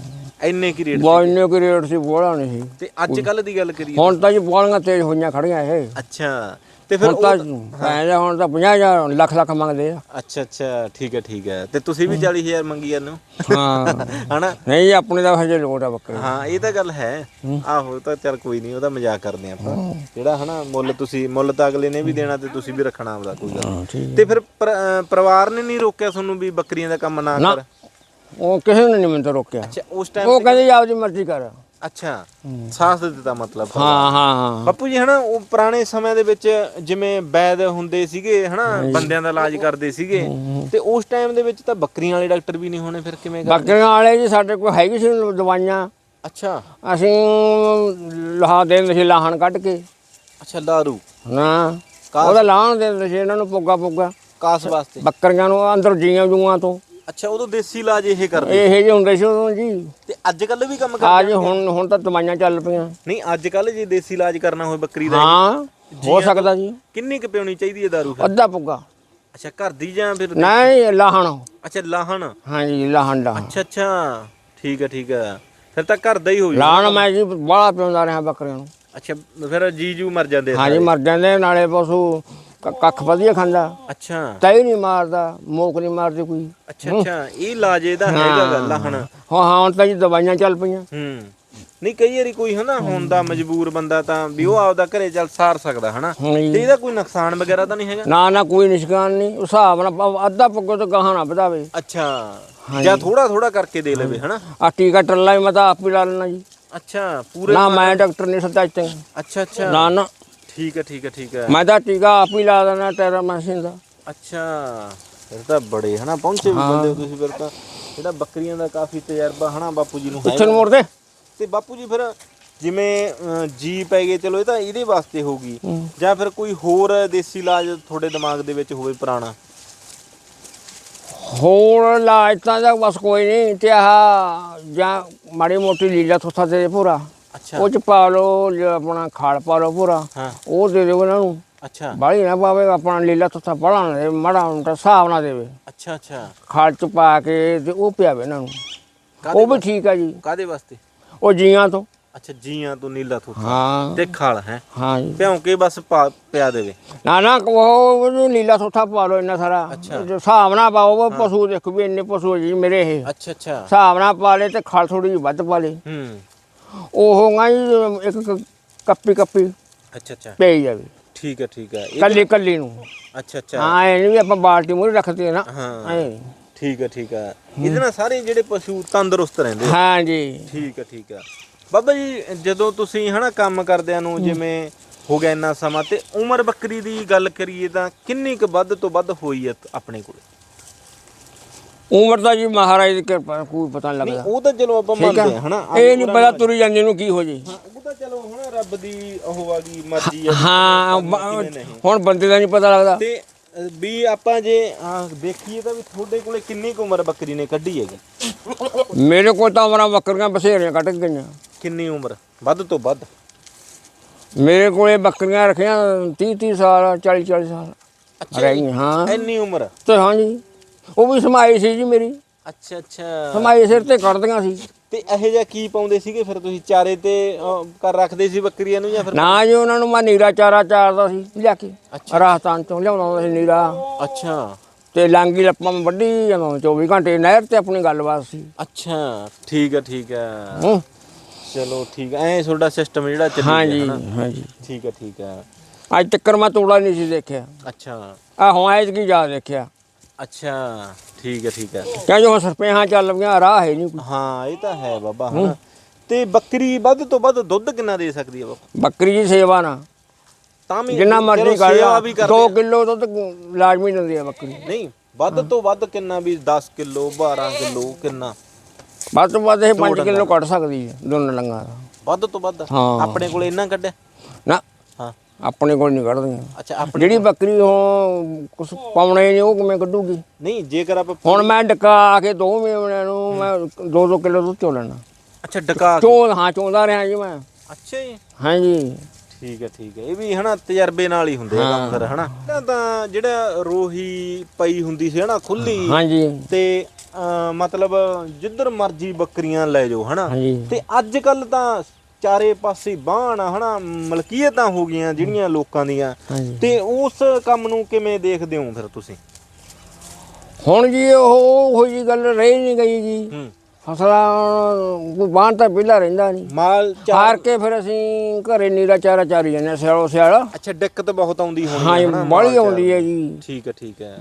ਇੰਨੇ ਕੀ ਰੇਟ ਬਹੁਤ ਇੰਨੇ ਕੁ ਰੇਟ ਸੀ ਬੋਲਾ ਨਹੀਂ ਸੀ। ਤੇ ਅੱਜ ਕੱਲ ਦੀ ਗੱਲ ਕਰੀਏ ਹੁਣ ਤਾਂ ਜੀ ਬੋਲੀਆਂ ਤੇਜ਼ ਹੋਈਆਂ ਖੜੀਆਂ ਇਹ। ਅੱਛਾ। ਤੇ ਫਿਰ ਹੁਣ ਉਹ ਹੁਣ ਤਾਂ 50000 ਲੱਖ ਲੱਖ ਮੰਗਦੇ ਆ। ਅੱਛਾ ਅੱਛਾ ਠੀਕ ਹੈ ਠੀਕ ਹੈ। ਤੇ ਤੁਸੀਂ ਵੀ 40000 ਮੰਗੀ ਜਾਂਦੇ ਹੋ? ਹਾਂ। ਹਨਾ? ਨਹੀਂ ਆਪਣੇ ਦਾ ਹਜੇ ਲੋਟ ਆ ਬੱਕਰੇ। ਹਾਂ ਇਹ ਤਾਂ ਗੱਲ ਹੈ। ਆਹੋ ਤਾਂ ਚੱਲ ਕੋਈ ਨਹੀਂ ਉਹਦਾ ਮਜ਼ਾਕ ਕਰਦੇ ਆਪਾਂ। ਜਿਹੜਾ ਹਨਾ ਮੁੱਲ ਤੁਸੀਂ ਮੁੱਲ ਤਾਂ ਅਗਲੇ ਨੇ ਵੀ ਦੇਣਾ ਤੇ ਤੁਸੀਂ ਵੀ ਰੱਖਣਾ ਆਪਦਾ ਕੋਈ ਗੱਲ। ਠੀਕ ਤੇ ਫਿਰ ਪਰ- ਅਹ ਪਰਿਵਾਰ ਨੇ ਨਹੀਂ ਰੋਕਿਆ ਤੁਹਾਨੂੰ ਵੀ ਬੱਕਰੀਆਂ ਦਾ ਕੰਮ ਨਾ ਕਰ? ਉਹ ਕਿਸੇ ਨੇ ਨਹੀਂ ਮੈਨੂੰ ਤਾਂ ਰੋਕਿਆ। ਅੱਛਾ ਉਸ ਟਾਈਮ ਉਹ ਕਹਿੰਦੇ ਆਪਦੀ ਮਰਜ਼ੀ ਕਰ। ਅੱਛਾ। ਸਾਥ ਦਿੱਤਾ ਮਤਲਬ। ਹਾਂ ਹਾਂ ਹਾਂ। ਬਾਪੂ ਜੀ ਹਨਾ ਉਹ ਪੁਰਾਣੇ ਸਮੇਂ ਦੇ ਵਿੱਚ ਜਿਵੇਂ ਵੈਦ ਹੁੰਦੇ ਸੀਗੇ ਹਨਾ ਬੰਦਿਆਂ ਦਾ ਇਲਾਜ ਕਰਦੇ ਸੀਗੇ ਤੇ ਉਸ ਟਾਈਮ ਦੇ ਵਿੱਚ ਤਾਂ ਬੱਕਰੀਆਂ ਵਾਲੇ ਡਾਕਟਰ ਵੀ ਨਹੀਂ ਹੋਣੇ ਫਿਰ ਕਿਵੇਂ ਕਰ ਬੱਕਰੀਆਂ ਵਾਲੇ ਜੀ ਸਾਡੇ ਕੋਲ ਹੈਗੀ ਸੀ ਦਵਾਈਆਂ। ਅੱਛਾ। ਅਸੀਂ ਲਾਹ ਦਿੰਦੇ ਸੀ ਲਾਹਣ ਕੱਢ ਕੇ। ਅੱਛਾ ਦਾਰੂ। ਨਾ। ਉਹਦਾ ਲਾਹਣ ਦਿੰਦੇ ਸੀ ਇਹਨਾਂ ਨੂੰ ਪੁੱਗਾ ਪੁੱਗਾ ਕਾਸ ਵਾਸਤੇ? ਬੱਕਰੀਆਂ ਨੂੰ ਅੰਦਰ ਜੀਆਂ ਜੂਆਂ ਤੋਂ। ਅੱਛਾ ਉਦੋਂ ਦੇਸੀ ਇਲਾਜ ਇਹ ਕਰਦੇ ਇਹ ਜਿਹੇ ਹੁੰਦੇ ਸੀ ਉਦੋਂ ਜੀ। ਤੇ ਅੱਜ ਕੱਲ ਵੀ ਕੰਮ ਕਰਦੇ ਅੱਜ ਹੁਣ ਹੁਣ ਤਾਂ ਦਵਾਈਆਂ ਚੱਲ ਪਈਆਂ। ਨਹੀਂ ਅੱਜ ਕੱਲ ਜੇ ਦੇਸੀ ਇਲਾਜ ਕਰਨਾ ਹੋਵੇ ਬੱਕਰੀ ਦਾ ਹਾਂ ਹੋ ਸਕਦਾ ਜੀ। ਕਿੰਨੀ ਕੁ ਪਿਉਣੀ ਚਾਹੀਦੀ ਹੈ ਫਿਰ? ਅੱਧਾ ਪੁੱਗਾ। ਅੱਛਾ ਘਰ ਦੀ ਜਾਂ ਫਿਰ ਨਹੀਂ ਲਾਹਣ। ਅੱਛਾ ਲਾਹਣ। ਹਾਂਜੀ ਲਾਹਣ ਦਾ ਅੱਛਾ ਅੱਛਾ। ਠੀਕ ਹੈ ਠੀਕ ਹੈ। ਫਿਰ ਤਾਂ ਘਰ ਦਾ ਹੀ ਹੋ ਜੂ। ਲਾਹਣ ਮੈਂ ਜੀ ਬੜਾ ਪਿਉਂਦਾ ਰਿਹਾ ਬੱਕਰੀਆਂ ਨੂੰ। ਅੱਛਾ ਫਿਰ ਜੀਜੂ ਮਰ ਜਾਂਦੇ ਹਾਂਜੀ ਮਰ ਜਾਂਦੇ ਨਾਲੇ ਪਸ਼ੂ ਕ- ਕੱਖ ਵਧੀਆ ਖਾਂਦਾ। ਅੱਛਾ। ਤੈ ਨਹੀਂ ਮਾਰਦਾ ਮੋਕ ਨਹੀਂ ਮਾਰਦੀ ਕੋਈ। ਅੱਛਾ ਅੱਛਾ। ਇਹ ਇਲਾਜ ਇਹਦਾ ਹੈਗਾ ਗਾ, ਲਾਹਣ ਹਾਂ ਹਾਂ ਹੁਣ ਤਾਂ ਜੀ ਦਵਾਈਆਂ ਚੱਲ ਪਈਆਂ। ਹੂੰ। ਨਹੀਂ ਕਈ ਵਾਰੀ ਕੋਈ ਹਨਾ ਹੁੰਦਾ ਮਜਬੂਰ ਬੰਦਾ ਤਾਂ ਵੀ ਉਹ ਆਪਦਾ ਘਰੇ ਚੱਲ ਸਾਰ ਸਕਦਾ ਹਨਾ। ਤੇ ਇਹਦਾ ਕੋਈ ਨੁਕਸਾਨ ਵਗੈਰਾ ਤਾਂ ਨਹੀਂ ਹੈਗਾ? ਨਾ ਨਾ ਕੋਈ ਨਿਸ਼ਕਾਨ ਨਹੀਂ। ਉਸ ਹਿਸਾਬ ਨਾਲ ਅੱਧਾ ਪੁੱਗੋ ਤਾਂ ਗਾਹਾਂ ਨਾ ਵਧਾਵੇ। ਅੱਛਾ। ਜਾਂ। ਥੋੜਾ ਥੋੜਾ ਕਰਕੇ ਦੇ ਲਵੇ ਹਨਾ। ਆ ਟੀਕਾ ਟੱਲਾ ਹੀ ਮੈਂ ਤਾਂ ਆਪ ਹੀ ਲਾ ਲੈਣਾ ਜੀ। ਅੱਛਾ ਪੂਰੇ ਨਾ ਮੈਂ ਡਾਕਟਰ ਨਹੀਂ ਸੱਚਾ ਇੱਥੇ। ਅੱਛਾ ਅੱਛਾ। ਨਾ ਨਾ। ਠੀਕ ਹੈ ਠੀਕ ਹੈ ਠੀਕ ਹੈ। ਮੈਂ ਤਾਂ ਟੀਕਾ ਆਪ ਹੀ ਲਾ ਦੇਣਾ ਟੈਰਾ ਮਸ਼ੀਨ ਦਾ। ਅੱਛਾ ਫਿਰ ਤਾਂ ਬੜੇ ਹਨਾ ਪਹੁੰਚੇ ਵੀ ਬੰਦੇ ਹੋ ਤੁਸੀਂ ਫਿਰ ਤਾਂ। ਜਿਹੜਾ ਬੱਕਰੀਆਂ ਦਾ ਕਾਫੀ ਤਜਰਬਾ ਹਨਾ ਬਾਪੂ ਜੀ ਨੂੰ ਹੈ ਪਿੱਛੇ ਮੋੜ ਦੇ। ਤੇ ਬਾਪੂ ਜੀ ਫਿਰ ਜਿਵੇਂ ਜੀ ਪੈ ਗਏ ਚਲੋ ਇਹ ਤਾਂ ਇਹਦੇ ਵਾਸਤੇ ਹੋਗੀ ਜਾਂ ਫਿਰ ਕੋਈ ਹੋਰ ਦੇਸੀ ਇਲਾਜ ਤੁਹਾਡੇ ਦਿਮਾਗ ਦੇ ਵਿੱਚ ਹੋਵੇ ਪੁਰਾਣਾ? ਹੋਰ ਇਲਾਜ ਤਾਂ ਬਸ ਕੋਈ ਨਹੀਂ ਤੇ ਆਹ ਜਾਂ ਮਾੜੀ ਮੋਟੀ ਲੀਲਾ ਥੋਥਾ ਦੇ ਪੂਰਾ ਅੱਛਾ। ਉਹ ਚ ਪਾ ਲਓ ਜੋ ਆਪਣਾ ਖਾਲ ਪਾ ਲਓ ਪੂਰਾ ਹਾਂ। ਉਹ ਦੇ ਦਿਓ ਇਹਨਾਂ ਨੂੰ। ਅੱਛਾ। ਬਾਹਲੀ ਨਾ ਪਾਵੇ ਆਪਣਾ ਲੀਲਾ ਥੋਥਾ ਪੜਾ ਨਾ ਦੇ ਮਾੜਾ ਮੋਟਾ ਹਿਸਾਬ ਨਾ ਦੇਵੇ। ਅੱਛਾ ਅੱਛਾ। ਖਾਲ ਚ ਪਾ ਕੇ ਤੇ ਉਹ ਪਿਆਵੇ ਇਹਨਾਂ ਨੂੰ। ਉਹ ਵੀ ਠੀਕ ਆ ਜੀ। ਕਾਦੇ ਵਾਸਤੇ? ਉਹ ਜੀਆਂ ਤੋਂ। ਅੱਛਾ ਜੀਆਂ ਤੋਂ ਨੀਲਾ ਥੋਥਾ ਹਾਂ। ਤੇ ਖਲ ਹੈ? ਹਾਂ ਜੀ। ਭਿਉਂ ਕੇ ਬਸ ਪਾ- ਪਿਆ ਦੇਵੇ। ਨਾ ਨਾ ਉਹ ਲੀਲਾ ਥੋਥਾ ਪਾ ਲਓ ਇੰਨਾ ਸਾਰਾ। ਜੋ ਹਿਸਾਬ ਨਾਲ ਪਾਓ ਉਹ ਪਸ਼ੂ ਦੇਖੋ ਵੀ ਇੰਨੇ ਪਸ਼ੂ ਜੀ ਮੇਰੇ ਇਹ। ਅੱਛਾ ਅੱਛਾ। ਹਿਸਾਬ ਨਾਲ ਪਾ ਲੇ ਤੇ ਖਲ ਥੋੜੀ ਜਿਹੀ ਵੱਧ ਪਾ ਲੇ। ਹੂੰ। ਉਹ ਜੀ ਇੱਕ ਕ- ਕੱਪੀ ਕੱਪੀ ਅੱਛਾ ਅੱਛਾ। ਪਈ ਜਾਵੇ। ਠੀਕ ਹੈ ਠੀਕ ਹੈ। ਇਹ- ਕੱਲੀ ਕੱਲੀ ਨੂੰ। ਅੱਛਾ ਅੱਛਾ। ਹਾਂ ਇਹ ਵੀ ਆਪਾਂ ਬਾਲਟੀ ਮੂਹਰੇ ਰੱਖਦੇ ਆ ਨਾ। ਹਾਂ। ਐਂ। ਠੀਕ ਹੈ ਠੀਕ ਹੈ। ਇਹਦੇ ਨਾਲ ਸਾਰੇ ਜਿਹੜੇ ਪਸ਼ੂ ਤੰਦਰੁਸਤ ਰਹਿੰਦੇ ਆ। ਹਾਂ ਜੀ। ਠੀਕ ਹੈ ਠੀਕ ਹੈ। ਬਾਬਾ ਜੀ ਜਦੋਂ ਤੁਸੀਂ ਹਨਾ ਕੰਮ ਕਰਦਿਆਂ ਨੂੰ ਜਿਵੇਂ ਹੋ ਗਿਆ ਇੰਨਾ ਸਮਾਂ ਤੇ ਉਮਰ ਬੱਕਰੀ ਦੀ ਗੱਲ ਕਰੀਏ ਤਾਂ ਕਿੰਨੀ ਕੁ ਵੱਧ ਤੋਂ ਵੱਧ ਹੋਈ ਹੈ ਆਪਣੇ ਕੋਲ? ਉਮਰ ਦਾ ਜੀ ਮਹਾਰਾਜ ਦੀ ਕਿਰਪਾ ਕੋਈ ਪਤਾ ਨਹੀਂ ਲੱਗਦਾ। ਉਹ ਤਾਂ ਚਲੋ ਆਪਾਂ ਠੀਕ ਮੰਨਦੇ ਆ ਹਾਂ ਹਨਾ? ਇਹ ਨਹੀਂ ਪਤਾ ਤੁਰੀ ਜਾਂਦੀ ਨੂੰ ਕੀ ਹੋ ਜੇ। ਹਾਂ, ਉਹ ਤਾਂ ਚਲੋ ਹਨਾ ਰੱਬ ਦੀ ਉਹ ਆ ਗਈ ਮਰਜ਼ੀ ਆ। ਹਾਂ ਕਿਵੇਂ ਬ- ਨਹੀਂ। ਹੁਣ ਬੰਦੇ ਦਾ ਨਹੀਂ ਪਤਾ ਲੱਗਦਾ। ਤੇ ਅ, ਵੀ ਆਪਾਂ ਜੇ ਆਹ, ਦੇਖੀਏ ਤਾਂ ਵੀ ਤੁਹਾਡੇ ਕੋਲੇ ਕਿੰਨੀ ਕੁ ਉਮਰ ਬੱਕਰੀ ਨੇ ਕੱਢੀ ਹੈਗੀ? ਮੇਰੇ ਕੋਲ ਤਾਂ ਉਮਰਾਂ ਬੱਕਰੀਆਂ ਬਸੇਰੀਆਂ ਕੱਢ ਕੇ ਗਈਆਂ। ਕਿੰਨੀ ਉਮਰ? ਵੱਧ ਤੋਂ ਵੱਧ। ਮੇਰੇ ਕੋਲੇ ਬੱਕਰੀਆਂ ਰੱਖੀਆਂ 30 30 ਸਾਲ 40 40 ਸਾਲ। ਅੱਛਾ ਰਹਿ ਗਈਆਂ ਹਾਂ। ਇੰਨੀ ਉਮਰ? ਤੇ ਹਾਂ ਜੀ। ਉਹ ਵੀ ਸਮਾਈ ਸੀ ਜੀ ਮੇਰੀ। ਅੱਛਾ ਅੱਛਾ। ਸਮਾਈ ਸਿਰ ਤੇ ਕੱਢਦੀਆਂ ਸੀ। ਤੇ ਇਹੋ ਜਿਹਾ ਕੀ ਪਾਉਂਦੇ ਸੀਗੇ ਫਿਰ ਤੁਸੀਂ? ਚਾਰੇ ਤੇ ਅਹ, ਕਰ ਰੱਖਦੇ ਸੀ ਬੱਕਰੀਆਂ ਨੂੰ ਜਾਂ ਫਿਰ ਨਾ ਜੀ ਉਹਨਾਂ ਨੂੰ ਮੈਂ ਨੀਰਾ ਚਾਰਾ ਚਾਰਦਾ ਸੀ ਲਿਆ ਕੇ। ਰਾਜਸਥਾਨ ਚੋਂ ਲਿਆਉਂਦਾ ਹੁੰਦਾ ਸੀ ਨੀਰਾ। ਅੱਛਾ। ਤੇ ਲਾਂਗੀ ਲੱਪਾਂ ਮੈਂ ਵੱਢੀ ਜਾਂਦਾ 24 ਘੰਟੇ ਨਹਿਰ ਤੇ ਆਪਣੀ ਗੱਲਬਾਤ ਸੀ। ਅੱਛਾ ਠੀਕ ਹੈ ਠੀਕ ਹੈ। ਹੂੰ। ਚਲੋ ਠੀਕ ਐ ਤੁਹਾਡਾ ਸਿਸਟਮ ਜਿਹੜਾ ਚੱਲੀ ਹਾਂ ਜੀ? ਹਾਂ ਜੀ ਠੀਕ ਹੈ ਠੀਕ ਹੈ। ਅੱਜ ਤੱਕ ਮੈਂ ਤੋੜਾ ਨਹੀਂ ਸੀ ਦੇਖਿਆ। ਅੱਛਾ। ਆ ਹੁਣ ਐਤ ਕੀ ਜਾ ਦੇਖਿਆ। ਅੱਛਾ ਠੀਕ ਹੈ ਠੀਕ ਹੈ। ਕਿਉਂ ਜੋ ਸਰਪੇਹਾਂ ਚੱਲ ਪਈਆਂ ਰਾਹ ਹੈ ਨਹੀਂ ਕੋਈ। ਹਾਂ ਇਹ ਤਾਂ ਹੈ ਬਾਬਾ ਹਨਾ। ਤੇ ਬੱਕਰੀ ਵੱਧ ਤੋਂ ਵੱਧ ਦੁੱਧ ਕਿੰਨਾ ਦੇ ਸਕਦੀ ਹੈ ਬਾਬਾ? ਬੱਕਰੀ ਦੀ ਸੇਵਾ ਨਾ। ਤਾਂ ਵੀ ਜਿੰਨਾ ਮਰਜ਼ੀ ਕਰ ਲਾ ਵੀ ਕਰਦੇ 2 ਆ। ਕਿਲੋ ਦੁੱਧ ਲਾਜ਼ਮੀ ਦਿੰਦੀ ਆ ਬੱਕਰੀ। ਨਹੀਂ ਵੱਧ ਤੋਂ ਵੱਧ ਕਿੰਨਾ ਵੀ 10 ਕਿਲੋ 12 ਕਿਲੋ ਕਿੰਨਾ? ਵੱਧ ਤੋਂ ਵੱਧ ਇਹ 5 ਡੰਗਾਂ। ਕਿਲੋ ਕੱਢ ਸਕਦੀ ਹੈ ਦੋਨਾਂ ਲੰਗਾਂ ਵੱਧ ਤੋਂ ਵੱਧ? ਹਾਂ। ਆਪਣੇ ਕੋਲ ਇੰਨਾ ਕੱਢਿਆ? ਹਾਂ ਆਪਣੇ ਕੋਲ ਨਹੀਂ ਕੱਢਦੀਆਂ। ਅੱਛਾ ਆਪਣੇ ਜਿਹੜੀ ਬੱਕਰੀ ਉਹ ਕੁਛ ਪਾਉਣੇ ਨਹੀਂ ਉਹ ਕਿਵੇਂ ਕੱਢੂਗੀ? ਨਹੀਂ ਜੇਕਰ ਆਪਾਂ ਹੁਣ ਮੈਂ ਡਕਾ ਆ ਕੇ ਦੋ ਮਹੀਨਿਆਂ ਨੂੰ ਮੈਂ 2-2 ਕਿਲੋ ਦੁੱਧ ਚੋ ਲੈਣਾ ਅੱਛਾ ਡਕਾ। ਚੋ ਹਾਂ ਚੋਂਦਾ ਰਿਹਾ ਜੀ ਮੈਂ। ਅੱਛਾ ਜੀ। ਹਾਂਜੀ। ਠੀਕ ਹੈ ਠੀਕ ਹੈ। ਇਹ ਵੀ ਹਨਾ ਤਜਰਬੇ ਨਾਲ ਹੀ ਹੁੰਦੇ ਆ ਕੰਮ ਫਿਰ ਹਨਾ। ਪਹਿਲਾਂ ਤਾਂ ਜਿਹੜਾ ਰੋਹੀ ਪਈ ਹੁੰਦੀ ਸੀ ਹਨਾ ਖੁੱਲੀ। ਹਾਂਜੀ। ਤੇ ਮਤਲਬ ਜਿੱਧਰ ਮਰਜ਼ੀ ਬੱਕਰੀਆਂ ਲੈ ਜਾਓ ਹਨਾ। ਹਾਂਜੀ। ਤੇ ਅੱਜ ਕੱਲ ਤਾਂ ਚਾਰੇ ਪਾਸੇ ਬਾਣ ਹਨਾ ਮਲਕੀਅਤਾਂ ਹੋ ਗਈਆਂ ਜਿਹੜੀਆਂ ਲੋਕਾਂ ਦੀਆਂ। ਤੇ ਉਸ ਕੰਮ ਨੂੰ ਕਿਵੇਂ ਦੇਖਦੇ ਹੋ ਫਿਰ ਤੁਸੀਂ? ਹੁਣ ਜੀ ਉਹ ਜੀ ਗੱਲ ਰਹੀ ਨਹੀਂ ਗਈ ਜੀ। ਫਸਲਾਂ ਕੋਈ ਬਾਣ ਤਾਂ ਪਹਿਲਾਂ ਰਹਿੰਦਾ ਨਹੀਂ। ਮਾਲ ਚਾਰ ਕੇ ਫਿਰ ਅਸੀਂ ਘਰੇ ਨੀਰਾ ਚਾਰਾ ਚਾਰੀ ਜਾਂਦੇ ਹਾਂ ਸਿਆਲੋ ਸਿਆਲ। ਅੱਛਾ ਦਿੱਕਤ ਬਹੁਤ ਆਉਂਦੀ ਹੋਣੀ ਹਾਂ ਬੜੀ ਆਉਂਦੀ ਹੈ ਜੀ। ਠੀਕ ਹੈ ਠੀਕ ਹੈ।